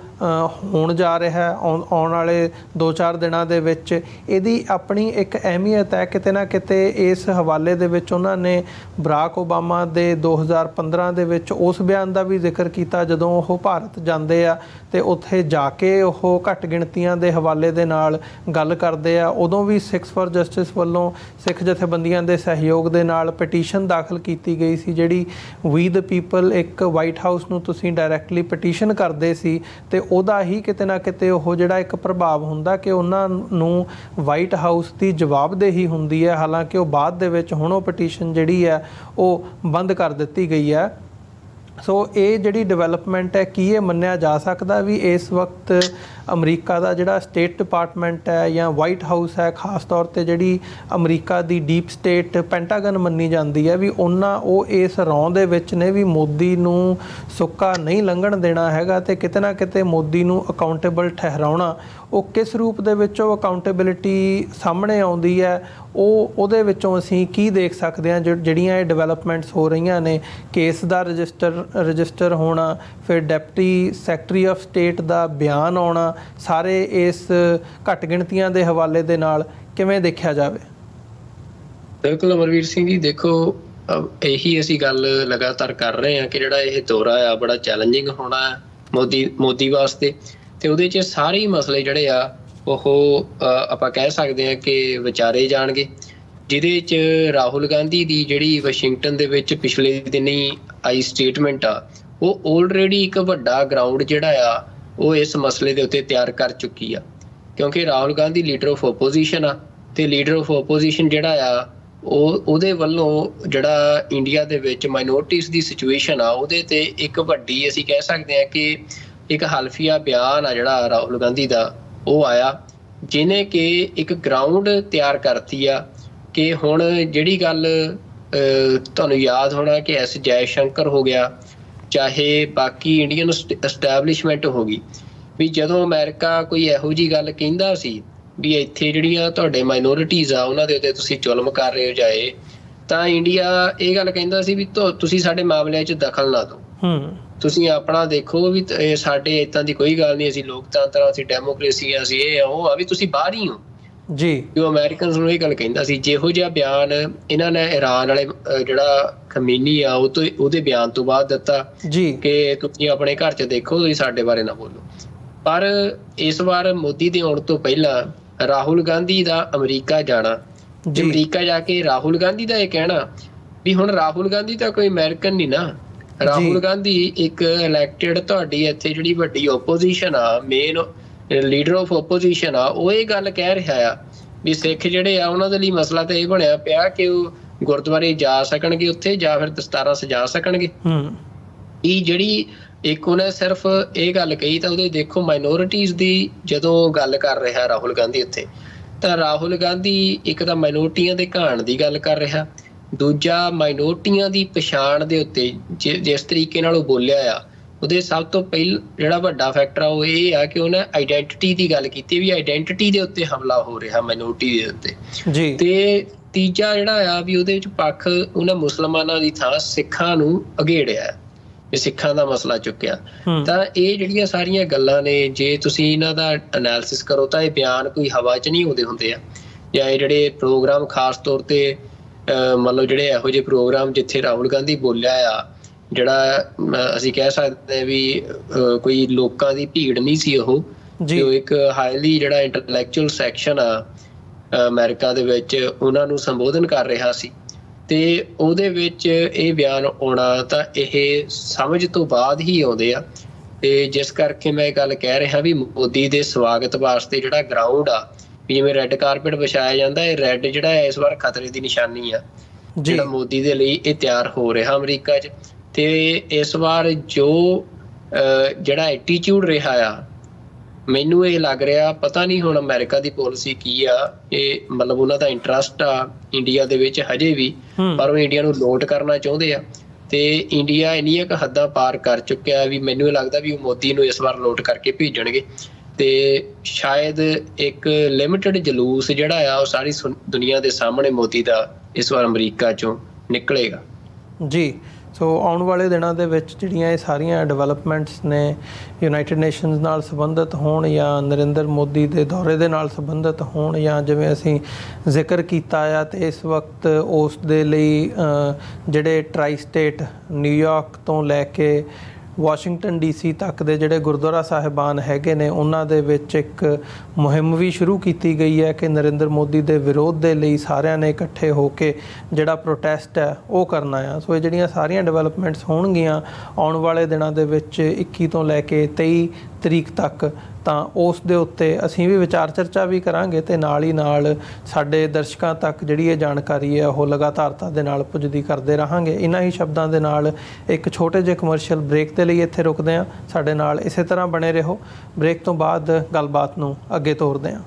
ਹੋਣ ਜਾ ਰਿਹਾ ਹੈ ਆਉਣ ਵਾਲੇ 2-4 ਦਿਨਾਂ ਦੇ ਵਿੱਚ, ਇਹਦੀ ਆਪਣੀ ਇੱਕ ਅਹਿਮੀਅਤ ਹੈ, ਕਿਤੇ ਨਾ ਕਿਤੇ ਇਸ ਹਵਾਲੇ ਦੇ ਵਿੱਚ ਉਹਨਾਂ ਨੇ ਬਰਾਕ ਓਬਾਮਾ ਦੇ 2015 ਦੇ ਵਿੱਚ ਉਸ ਬਿਆਨ ਦਾ ਵੀ ਜ਼ਿਕਰ ਕੀਤਾ ਜਦੋਂ ਉਹ ਭਾਰਤ ਜਾਂਦੇ ਆ ਤੇ ਉੱਥੇ ਜਾ ਕੇ ਉਹ ਘੱਟ ਗਿਣਤੀਆਂ ਦੇ ਹਵਾਲੇ ਦੇ ਨਾਲ ਗੱਲ ਕਰਦੇ ਆ। ਉਦੋਂ ਵੀ ਸਿਕਸ ਫॉर ਜਸਟਿਸ ਵੱਲੋਂ ਸਿੱਖ ਜਥੇਬੰਦੀਆਂ ਦੇ ਸਹਿਯੋਗ ਦੇ ਨਾਲ ਪਟੀਸ਼ਨ ਦਾਖਲ ਕੀਤੀ ਗਈ ਸੀ, ਜਿਹੜੀ ਵੀ ਦ ਪੀਪਲ ਇੱਕ ਵਾਈਟ ਹਾਊਸ ਨੂੰ ਤੁਸੀਂ ਡਾਇਰੈਕਟਲੀ ਪਟੀਸ਼ਨ ਕਰਦੇ ਸੀ ਤੇ ਉਹਦਾ ਹੀ ਕਿਤੇ ਨਾ ਕਿਤੇ ਉਹ ਜਿਹੜਾ ਇੱਕ ਪ੍ਰਭਾਵ ਹੁੰਦਾ ਕਿ ਉਹਨਾਂ ਨੂੰ ਵਾਈਟ ਹਾਊਸ ਦੀ ਜਵਾਬਦੇਹੀ ਹੁੰਦੀ ਹੈ। ਹਾਲਾਂਕਿ ਉਹ ਬਾਅਦ ਦੇ ਵਿੱਚ ਹੁਣ ਉਹ ਪਟੀਸ਼ਨ ਜਿਹੜੀ ਹੈ, ਉਹ ਬੰਦ ਕਰ ਦਿੱਤੀ ਗਈ ਹੈ। ਸੋ ਇਹ ਜਿਹੜੀ ਡਿਵੈਲਪਮੈਂਟ ਹੈ, ਕੀ ਇਹ ਮੰਨਿਆ ਜਾ ਸਕਦਾ ਵੀ ਇਸ ਵਕਤ ਅਮਰੀਕਾ ਦਾ ਜਿਹੜਾ ਸਟੇਟ ਡਿਪਾਰਟਮੈਂਟ ਹੈ ਜਾਂ ਵਾਈਟ ਹਾਊਸ ਹੈ, ਖਾਸ ਤੌਰ ਤੇ ਜਿਹੜੀ ਅਮਰੀਕਾ ਦੀ ਡੀਪ ਸਟੇਟ ਪੈਂਟਾਗਨ ਮੰਨੀ ਜਾਂਦੀ ਹੈ ਵੀ ਉਹਨਾਂ ਉਹ ਇਸ ਰੌਂ ਦੇ ਵਿੱਚ ਨੇ ਵੀ ਮੋਦੀ ਨੂੰ ਸੁੱਕਾ ਨਹੀਂ ਲੰਘਣ ਦੇਣਾ ਹੈਗਾ ਤੇ ਕਿਤੇ ਨਾ ਕਿਤੇ ਮੋਦੀ ਨੂੰ ਅਕਾਊਂਟੇਬਲ ਠਹਿਰਾਉਣਾ ਉਹ ਕਿਸ ਰੂਪ ਦੇ ਵਿੱਚ ਉਹ ਅਕਾਊਂਟੇਬਿਲਿਟੀ ਸਾਹਮਣੇ ਆਉਂਦੀ ਹੈ, ਉਹ ਉਹਦੇ ਵਿੱਚੋਂ ਅਸੀਂ ਕੀ ਦੇਖ ਸਕਦੇ ਹਾਂ ਜਿਹੜੀਆਂ ਇਹ ਡਿਵੈਲਪਮੈਂਟਸ ਹੋ ਰਹੀਆਂ ਨੇ ਕੇਸ ਦਾ ਰਜਿਸਟਰ ਰਜਿਸਟਰ ਹੋਣਾ, ਫਿਰ ਡਿਪਟੀ ਸੈਕਟਰੀ ਆਫ ਸਟੇਟ ਦਾ ਬਿਆਨ ਆਉਣਾ, ਸਾਰੇ ਇਸ ਘੱਟ ਗਿਣਤੀਆਂ ਦੇ ਹਵਾਲੇ ਦੇ ਨਾਲ ਕਿਵੇਂ ਦੇਖਿਆ ਜਾਵੇ? ਬਿਲਕੁਲ ਅਮਰਵੀਰ ਸਿੰਘ ਜੀ, ਦੇਖੋ ਇਹੀ ਅਸੀਂ ਗੱਲ ਲਗਾਤਾਰ ਕਰ ਰਹੇ ਹਾਂ ਕਿ ਜਿਹੜਾ ਇਹ ਦੌਰਾ ਆ, ਬੜਾ ਚੈਲੰਜਿੰਗ ਹੋਣਾ ਹੈ ਮੋਦੀ ਮੋਦੀ ਵਾਸਤੇ। ਤੇ ਉਹਦੇ 'ਚ ਸਾਰੇ ਹੀ ਮਸਲੇ ਜਿਹੜੇ ਆ, ਉਹ ਆਪਾਂ ਕਹਿ ਸਕਦੇ ਹਾਂ ਕਿ ਵਿਚਾਰੇ ਜਾਣਗੇ, ਜਿਹਦੇ 'ਚ ਰਾਹੁਲ ਗਾਂਧੀ ਦੀ ਜਿਹੜੀ ਵਾਸ਼ਿੰਗਟਨ ਦੇ ਵਿੱਚ ਪਿਛਲੇ ਦਿਨੀ ਆਈ ਸਟੇਟਮੈਂਟ ਆ, ਉਹ ਆਲਰੇਡੀ ਇੱਕ ਵੱਡਾ ਗਰਾਊਂਡ ਜਿਹੜਾ ਆ, ਉਹ ਇਸ ਮਸਲੇ ਦੇ ਉੱਤੇ ਤਿਆਰ ਕਰ ਚੁੱਕੀ ਆ। ਕਿਉਂਕਿ Rahul Gandhi leader of opposition ਆ, ਤੇ ਲੀਡਰ ਆਫ ਆਪੋਜੀਸ਼ਨ ਜਿਹੜਾ ਆ, ਉਹ, ਉਹਦੇ ਵੱਲੋਂ ਜਿਹੜਾ ਇੰਡੀਆ ਦੇ ਵਿੱਚ ਮਾਈਨੋਰਟੀਜ਼ ਦੀ ਸਿਚੁਏਸ਼ਨ ਆ, ਉਹਦੇ ਤੇ ਇੱਕ ਵੱਡੀ ਅਸੀਂ ਕਹਿ ਸਕਦੇ ਹਾਂ ਕਿ ਇੱਕ ਹਲਫੀਆ ਬਿਆਨ ਆ ਜਿਹੜਾ ਰਾਹੁਲ ਗਾਂਧੀ ਦਾ, ਉਹ ਆਇਆ ਜਿਨੇ ਕਿ ਇੱਕ ਗਰਾਊਂਡ ਤਿਆਰ ਕਰਤੀ ਆ ਕਿ ਹੁਣ ਜਿਹੜੀ ਗੱਲ ਤੁਹਾਨੂੰ ਯਾਦ ਹੋਣਾ ਕਿ ਐਸ ਜੈ ਸ਼ੰਕਰ ਹੋ ਗਿਆ, ਚਾਹੇ ਬਾਕੀ ਇੰਡੀਅਨ ਐਸਟੈਬਲਿਸ਼ਮੈਂਟ ਹੋ ਗਈ, ਵੀ ਜਦੋਂ ਅਮਰੀਕਾ ਕੋਈ ਇਹੋ ਜੀ ਗੱਲ ਕਹਿੰਦਾ ਸੀ ਵੀ ਇੱਥੇ ਜਿਹੜੀਆਂ ਤੁਹਾਡੇ ਮਾਈਨੋਰਿਟੀਜ਼ ਆ, ਉਹਨਾਂ ਦੇ ਉੱਤੇ ਤੁਸੀਂ ਜ਼ੁਲਮ ਕਰ ਰਹੇ ਹੋ ਜਾਏ, ਤਾਂ ਇੰਡੀਆ ਇਹ ਗੱਲ ਕਹਿੰਦਾ ਸੀ ਵੀ ਤੁਸੀਂ ਸਾਡੇ ਮਾਮਲਿਆਂ 'ਚ ਦਖਲ ਨਾ ਦਿਓ। ਹੂੰ। ਤੁਸੀਂ ਆਪਣਾ ਦੇਖੋ ਵੀ ਸਾਡੇ ਇਦਾਂ ਦੀ ਕੋਈ ਗੱਲ ਨਹੀਂ ਅਸੀਂ ਲੋਕਤੰਤਰ ਆ, ਅਸੀਂ ਡੈਮੋਕ੍ਰੇਸੀ ਆ, ਅਸੀਂ ਇਹ ਆ, ਉਹ ਆ ਵੀ ਤੁਸੀਂ ਬਾਹਰ ਹੀ। ਹੋ ਜੀ। ਜੋ ਅਮਰੀਕਨਸ ਨੂੰ ਇਹ ਗੱਲ ਕਹਿੰਦਾ ਸੀ ਜਿਹੋ ਜਿਹਾ ਬਿਆਨ ਇਹਨਾਂ ਨੇ ਈਰਾਨ ਵਾਲੇ ਜਿਹੜਾ ਖਮੀਨੀ ਆ ਉਹ ਤੋਂ ਉਹਦੇ ਬਿਆਨ ਤੋਂ ਬਾਅਦ ਦਿੱਤਾ ਜੀ। ਕਿ ਤੁਸੀਂ ਆਪਣੇ ਘਰ 'ਚ ਦੇਖੋ ਤੁਸੀਂ ਸਾਡੇ ਬਾਰੇ ਨਾ ਬੋਲੋ। ਪਰ ਇਸ ਵਾਰ ਮੋਦੀ ਦੇ ਆਉਣ ਤੋਂ ਪਹਿਲਾਂ ਰਾਹੁਲ ਗਾਂਧੀ ਦਾ ਅਮਰੀਕਾ ਜਾਣਾ ਅਮਰੀਕਾ ਜਾ ਕੇ ਰਾਹੁਲ ਗਾਂਧੀ ਦਾ ਇਹ ਕਹਿਣਾ ਵੀ ਹੁਣ ਰਾਹੁਲ ਗਾਂਧੀ ਤਾਂ ਕੋਈ ਅਮਰੀਕਨ ਨਹੀਂ ਨਾ। ਰਾਹੁਲ ਗਾਂਧੀ ਇੱਕ ਇਲੈਕਟਿਡ ਤੁਹਾਡੀ ਇੱਥੇ ਜਿਹੜੀ ਵੱਡੀ ਆਪੋਜੀਸ਼ਨ ਆ ਮੇਨ ਲੀਡਰ ਆਫ ਆਪੋਜੀਸ਼ਨ ਆ ਉਹ ਇਹ ਗੱਲ ਕਹਿ ਰਿਹਾ ਆ ਵੀ ਸਿੱਖ ਜਿਹੜੇ ਆ ਉਹਨਾਂ ਦੇ ਲਈ ਮਸਲਾ ਤਾਂ ਇਹ ਬਣਿਆ ਪਿਆ ਕਿ ਉਹ ਗੁਰਦੁਆਰੇ ਜਾ ਸਕਣਗੇ ਉੱਥੇ ਜਾਂ ਫਿਰ ਦਸਤਾਰਾਂ ਸਜਾ ਸਕਣਗੇ। ਹੂੰ। ਇਹ ਜਿਹੜੀ ਇੱਕ ਉਹਨੇ ਸਿਰਫ ਇਹ ਗੱਲ ਕਹੀ ਤਾਂ ਉਹਦੇ ਦੇਖੋ ਮਾਈਨੋਰਿਟੀਜ਼ ਦੀ ਜਦੋਂ ਗੱਲ ਕਰ ਰਿਹਾ ਰਾਹੁਲ ਗਾਂਧੀ ਉੱਥੇ ਤਾਂ ਰਾਹੁਲ ਗਾਂਧੀ ਇੱਕ ਤਾਂ ਮਾਈਨੋਰਟੀਆਂ ਦੇ ਘਾਣ ਦੀ ਗੱਲ ਕਰ ਰਿਹਾ। ਦੂਜਾ ਮਾਈਨੋਰਟੀਆਂ ਦੀ ਪਛਾਣ ਦੇ ਉੱਤੇ ਜਿਸ ਤਰੀਕੇ ਨਾਲ ਉਹ ਬੋਲਿਆ ਆ ਉਹਦੇ ਸਭ ਤੋਂ ਪਹਿਲ ਜਿਹੜਾ ਵੱਡਾ ਫੈਕਟਰ ਆ ਉਹ ਇਹ ਆ ਕਿ ਉਹਨੇ ਆਈਡੈਂਟੀਟੀ ਦੀ ਗੱਲ ਕੀਤੀ ਵੀ ਆਈਡੈਂਟੀਟੀ ਦੇ ਉੱਤੇ ਹਮਲਾ ਹੋ ਰਿਹਾ ਮਾਈਨੋਰਟੀ ਦੇ ਉੱਤੇ। ਜੀ। ਤੇ ਤੀਜਾ ਜਿਹੜਾ ਆ ਵੀ ਉਹਦੇ ਵਿੱਚ ਪੱਖ ਉਹਨਾਂ ਮੁਸਲਮਾਨਾਂ ਦੀ ਥਾਂ ਸਿੱਖਾਂ ਨੂੰ ਅਗੇੜਿਆ ਵੀ ਸਿੱਖਾਂ ਦਾ ਮਸਲਾ ਚੁੱਕਿਆ। ਤਾਂ ਇਹ ਜਿਹੜੀਆਂ ਸਾਰੀਆਂ ਗੱਲਾਂ ਨੇ ਜੇ ਤੁਸੀਂ ਇਹਨਾਂ ਦਾ ਐਨਾਲਿਸਿਸ ਕਰੋ ਤਾਂ ਇਹ ਬਿਆਨ ਕੋਈ ਹਵਾ 'ਚ ਨਹੀਂ ਆਉਂਦੇ ਹੁੰਦੇ ਆ। ਜਾਂ ਇਹ ਜਿਹੜੇ ਪ੍ਰੋਗਰਾਮ ਖਾਸ ਤੌਰ ਤੇ ਮੰਨ ਲਓ ਜਿਹੜੇ ਇਹੋ ਜਿਹੇ ਪ੍ਰੋਗਰਾਮ ਜਿੱਥੇ ਰਾਹੁਲ ਗਾਂਧੀ ਬੋਲਿਆ ਆ ਜਿਹੜਾ ਅਸੀਂ ਕਹਿ ਸਕਦੇ ਵੀ ਕੋਈ ਲੋਕਾਂ ਦੀ ਭੀੜ ਨਹੀਂ ਸੀ ਉਹ ਜੀ। ਉਹ ਇੱਕ ਹਾਈਲੀ ਜਿਹੜਾ ਇੰਟੈਲੈਕਚੁਅਲ ਸੈਕਸ਼ਨ ਆ ਅਮਰੀਕਾ ਦੇ ਵਿੱਚ ਉਹਨਾਂ ਨੂੰ ਸੰਬੋਧਨ ਕਰ ਰਿਹਾ ਸੀ। ਤੇ ਉਹਦੇ ਵਿੱਚ ਇਹ ਬਿਆਨ ਆਉਣਾ ਤਾਂ ਇਹ ਸਮਝ ਤੋਂ ਬਾਅਦ ਹੀ ਆਉਂਦੇ ਆ। ਤੇ ਜਿਸ ਕਰਕੇ ਮੈਂ ਇਹ ਗੱਲ ਕਹਿ ਰਿਹਾ ਵੀ ਮੋਦੀ ਦੇ ਸਵਾਗਤ ਵਾਸਤੇ ਜਿਹੜਾ ਗਰਾਊਂਡ ਆ ਵੀ ਜਿਵੇਂ ਰੈੱਡ ਕਾਰਪੇਟ ਵਿਛਾਇਆ ਜਾਂਦਾ ਇਹ ਰੈੱਡ ਜਿਹੜਾ ਹੈ ਇਸ ਵਾਰ ਖਤਰੇ ਦੀ ਨਿਸ਼ਾਨੀ ਆ। ਜਿਹੜਾ ਮੋਦੀ ਦੇ ਲਈ ਇਹ ਤਿਆਰ ਹੋ ਰਿਹਾ ਅਮਰੀਕਾ 'ਚ। ਤੇ ਇਸ ਵਾਰ ਜੋ ਜਿਹੜਾ ਐਟੀਟਿਊਡ ਰਿਹਾ ਆ ਮੈਨੂੰ ਇਹ ਲੱਗ ਰਿਹਾ ਪਤਾ ਨਹੀਂ ਹੁਣ ਅਮਰੀਕਾ ਦੀ ਪਾਲਿਸੀ ਕੀ ਆ। ਇਹ ਮਤਲਬ ਉਹਨਾਂ ਦਾ ਇੰਟਰਸਟ ਆ ਇੰਡੀਆ ਦੇ ਵਿੱਚ ਹਜੇ ਵੀ ਪਰ ਉਹ ਇੰਡੀਆ ਨੂੰ ਲੋਟ ਕਰਨਾ ਚਾਹੁੰਦੇ ਆ। ਤੇ ਇੰਡੀਆ ਇੰਨੀਆਂ ਕੁ ਹੱਦਾਂ ਪਾਰ ਕਰ ਚੁੱਕਿਆ ਵੀ ਮੈਨੂੰ ਇਹ ਲੱਗਦਾ ਵੀ ਉਹ ਮੋਦੀ ਨੂੰ ਇਸ ਵਾਰ ਲੋਟ ਕਰਕੇ ਭੇਜਣਗੇ। ਤੇ ਸ਼ਾਇਦ ਇੱਕ ਲਿਮਿਟਡ ਜਲੂਸ ਜਿਹੜਾ ਆ, ਉਹ ਸਾਰੀ ਦੁਨੀਆ ਦੇ ਸਾਹਮਣੇ ਮੋਦੀ ਦਾ ਇਸ ਵਾਰ ਅਮਰੀਕਾ ਚੋਂ ਨਿਕਲੇਗਾ। ਜੀ, ਸੋ ਆਉਣ ਵਾਲੇ ਦਿਨਾਂ ਦੇ ਵਿੱਚ ਜਿਹੜੀਆਂ ਇਹ ਸਾਰੀਆਂ ਡਿਵੈਲਪਮੈਂਟਸ ਨੇ ਯੂਨਾਈਟਿਡ ਨੇਸ਼ਨਸ ਨਾਲ ਸੰਬੰਧਿਤ ਹੋਣ ਜਾਂ ਨਰਿੰਦਰ ਮੋਦੀ ਦੇ ਦੌਰੇ ਦੇ ਨਾਲ ਸੰਬੰਧਿਤ ਹੋਣ ਜਾਂ ਜਿਵੇਂ ਅਸੀਂ ਜ਼ਿਕਰ ਕੀਤਾ ਆ ਤੇ ਇਸ ਵਕਤ ਉਸ ਦੇ ਲਈ ਜਿਹੜੇ ਟਰਾਈ ਸਟੇਟ ਨਿਊਯਾਰਕ ਤੋਂ ਲੈ ਕੇ ਵਾਸ਼ਿੰਗਟਨ ਡੀਸੀ ਤੱਕ ਦੇ ਜਿਹੜੇ ਗੁਰਦੁਆਰਾ ਸਾਹਿਬਾਨ ਹੈਗੇ ਨੇ, ਉਹਨਾਂ ਦੇ ਵਿੱਚ ਇੱਕ ਮੁਹਿੰਮ ਵੀ ਸ਼ੁਰੂ ਕੀਤੀ ਗਈ ਹੈ ਕਿ ਨਰਿੰਦਰ ਮੋਦੀ ਦੇ ਵਿਰੋਧ ਦੇ ਲਈ ਸਾਰਿਆਂ ਨੇ ਇਕੱਠੇ ਹੋ ਕੇ ਜਿਹੜਾ ਪ੍ਰੋਟੈਸਟ ਹੈ, ਉਹ ਕਰਨਾ ਆ। ਸੋ ਇਹ ਜਿਹੜੀਆਂ ਸਾਰੀਆਂ ਡਿਵੈਲਪਮੈਂਟਸ ਹੋਣਗੀਆਂ, ਆਉਣ ਵਾਲੇ ਦਿਨਾਂ ਦੇ ਵਿੱਚ 21 ਤੋਂ ਲੈ ਕੇ 23 ਤਰੀਕ ਤੱਕ, ਤਾਂ ਉਸ ਦੇ ਉੱਤੇ ਅਸੀਂ ਵੀ ਵਿਚਾਰ ਚਰਚਾ ਵੀ ਕਰਾਂਗੇ ਤੇ ਨਾਲ ਹੀ ਨਾਲ ਸਾਡੇ ਦਰਸ਼ਕਾਂ ਤੱਕ ਜਿਹੜੀ ਇਹ ਜਾਣਕਾਰੀ ਹੈ, ਉਹ ਲਗਾਤਾਰਤਾ ਦੇ ਨਾਲ ਪੁੱਜਦੀ ਕਰਦੇ ਰਹਾਂਗੇ। ਇਨ੍ਹਾਂ ਹੀ ਸ਼ਬਦਾਂ ਦੇ ਨਾਲ ਇੱਕ ਛੋਟੇ ਜਿਹੇ ਕਮਰਸ਼ੀਅਲ ਬ੍ਰੇਕ ਦੇ ਲਈ ਇੱਥੇ ਰੁਕਦੇ ਹਾਂ। ਸਾਡੇ ਨਾਲ ਇਸੇ ਤਰ੍ਹਾਂ ਬਣੇ ਰਹੋ। ਬ੍ਰੇਕ ਤੋਂ ਬਾਅਦ ਗੱਲਬਾਤ ਨੂੰ ਅੱਗੇ ਤੋਰਦੇ ਹਾਂ।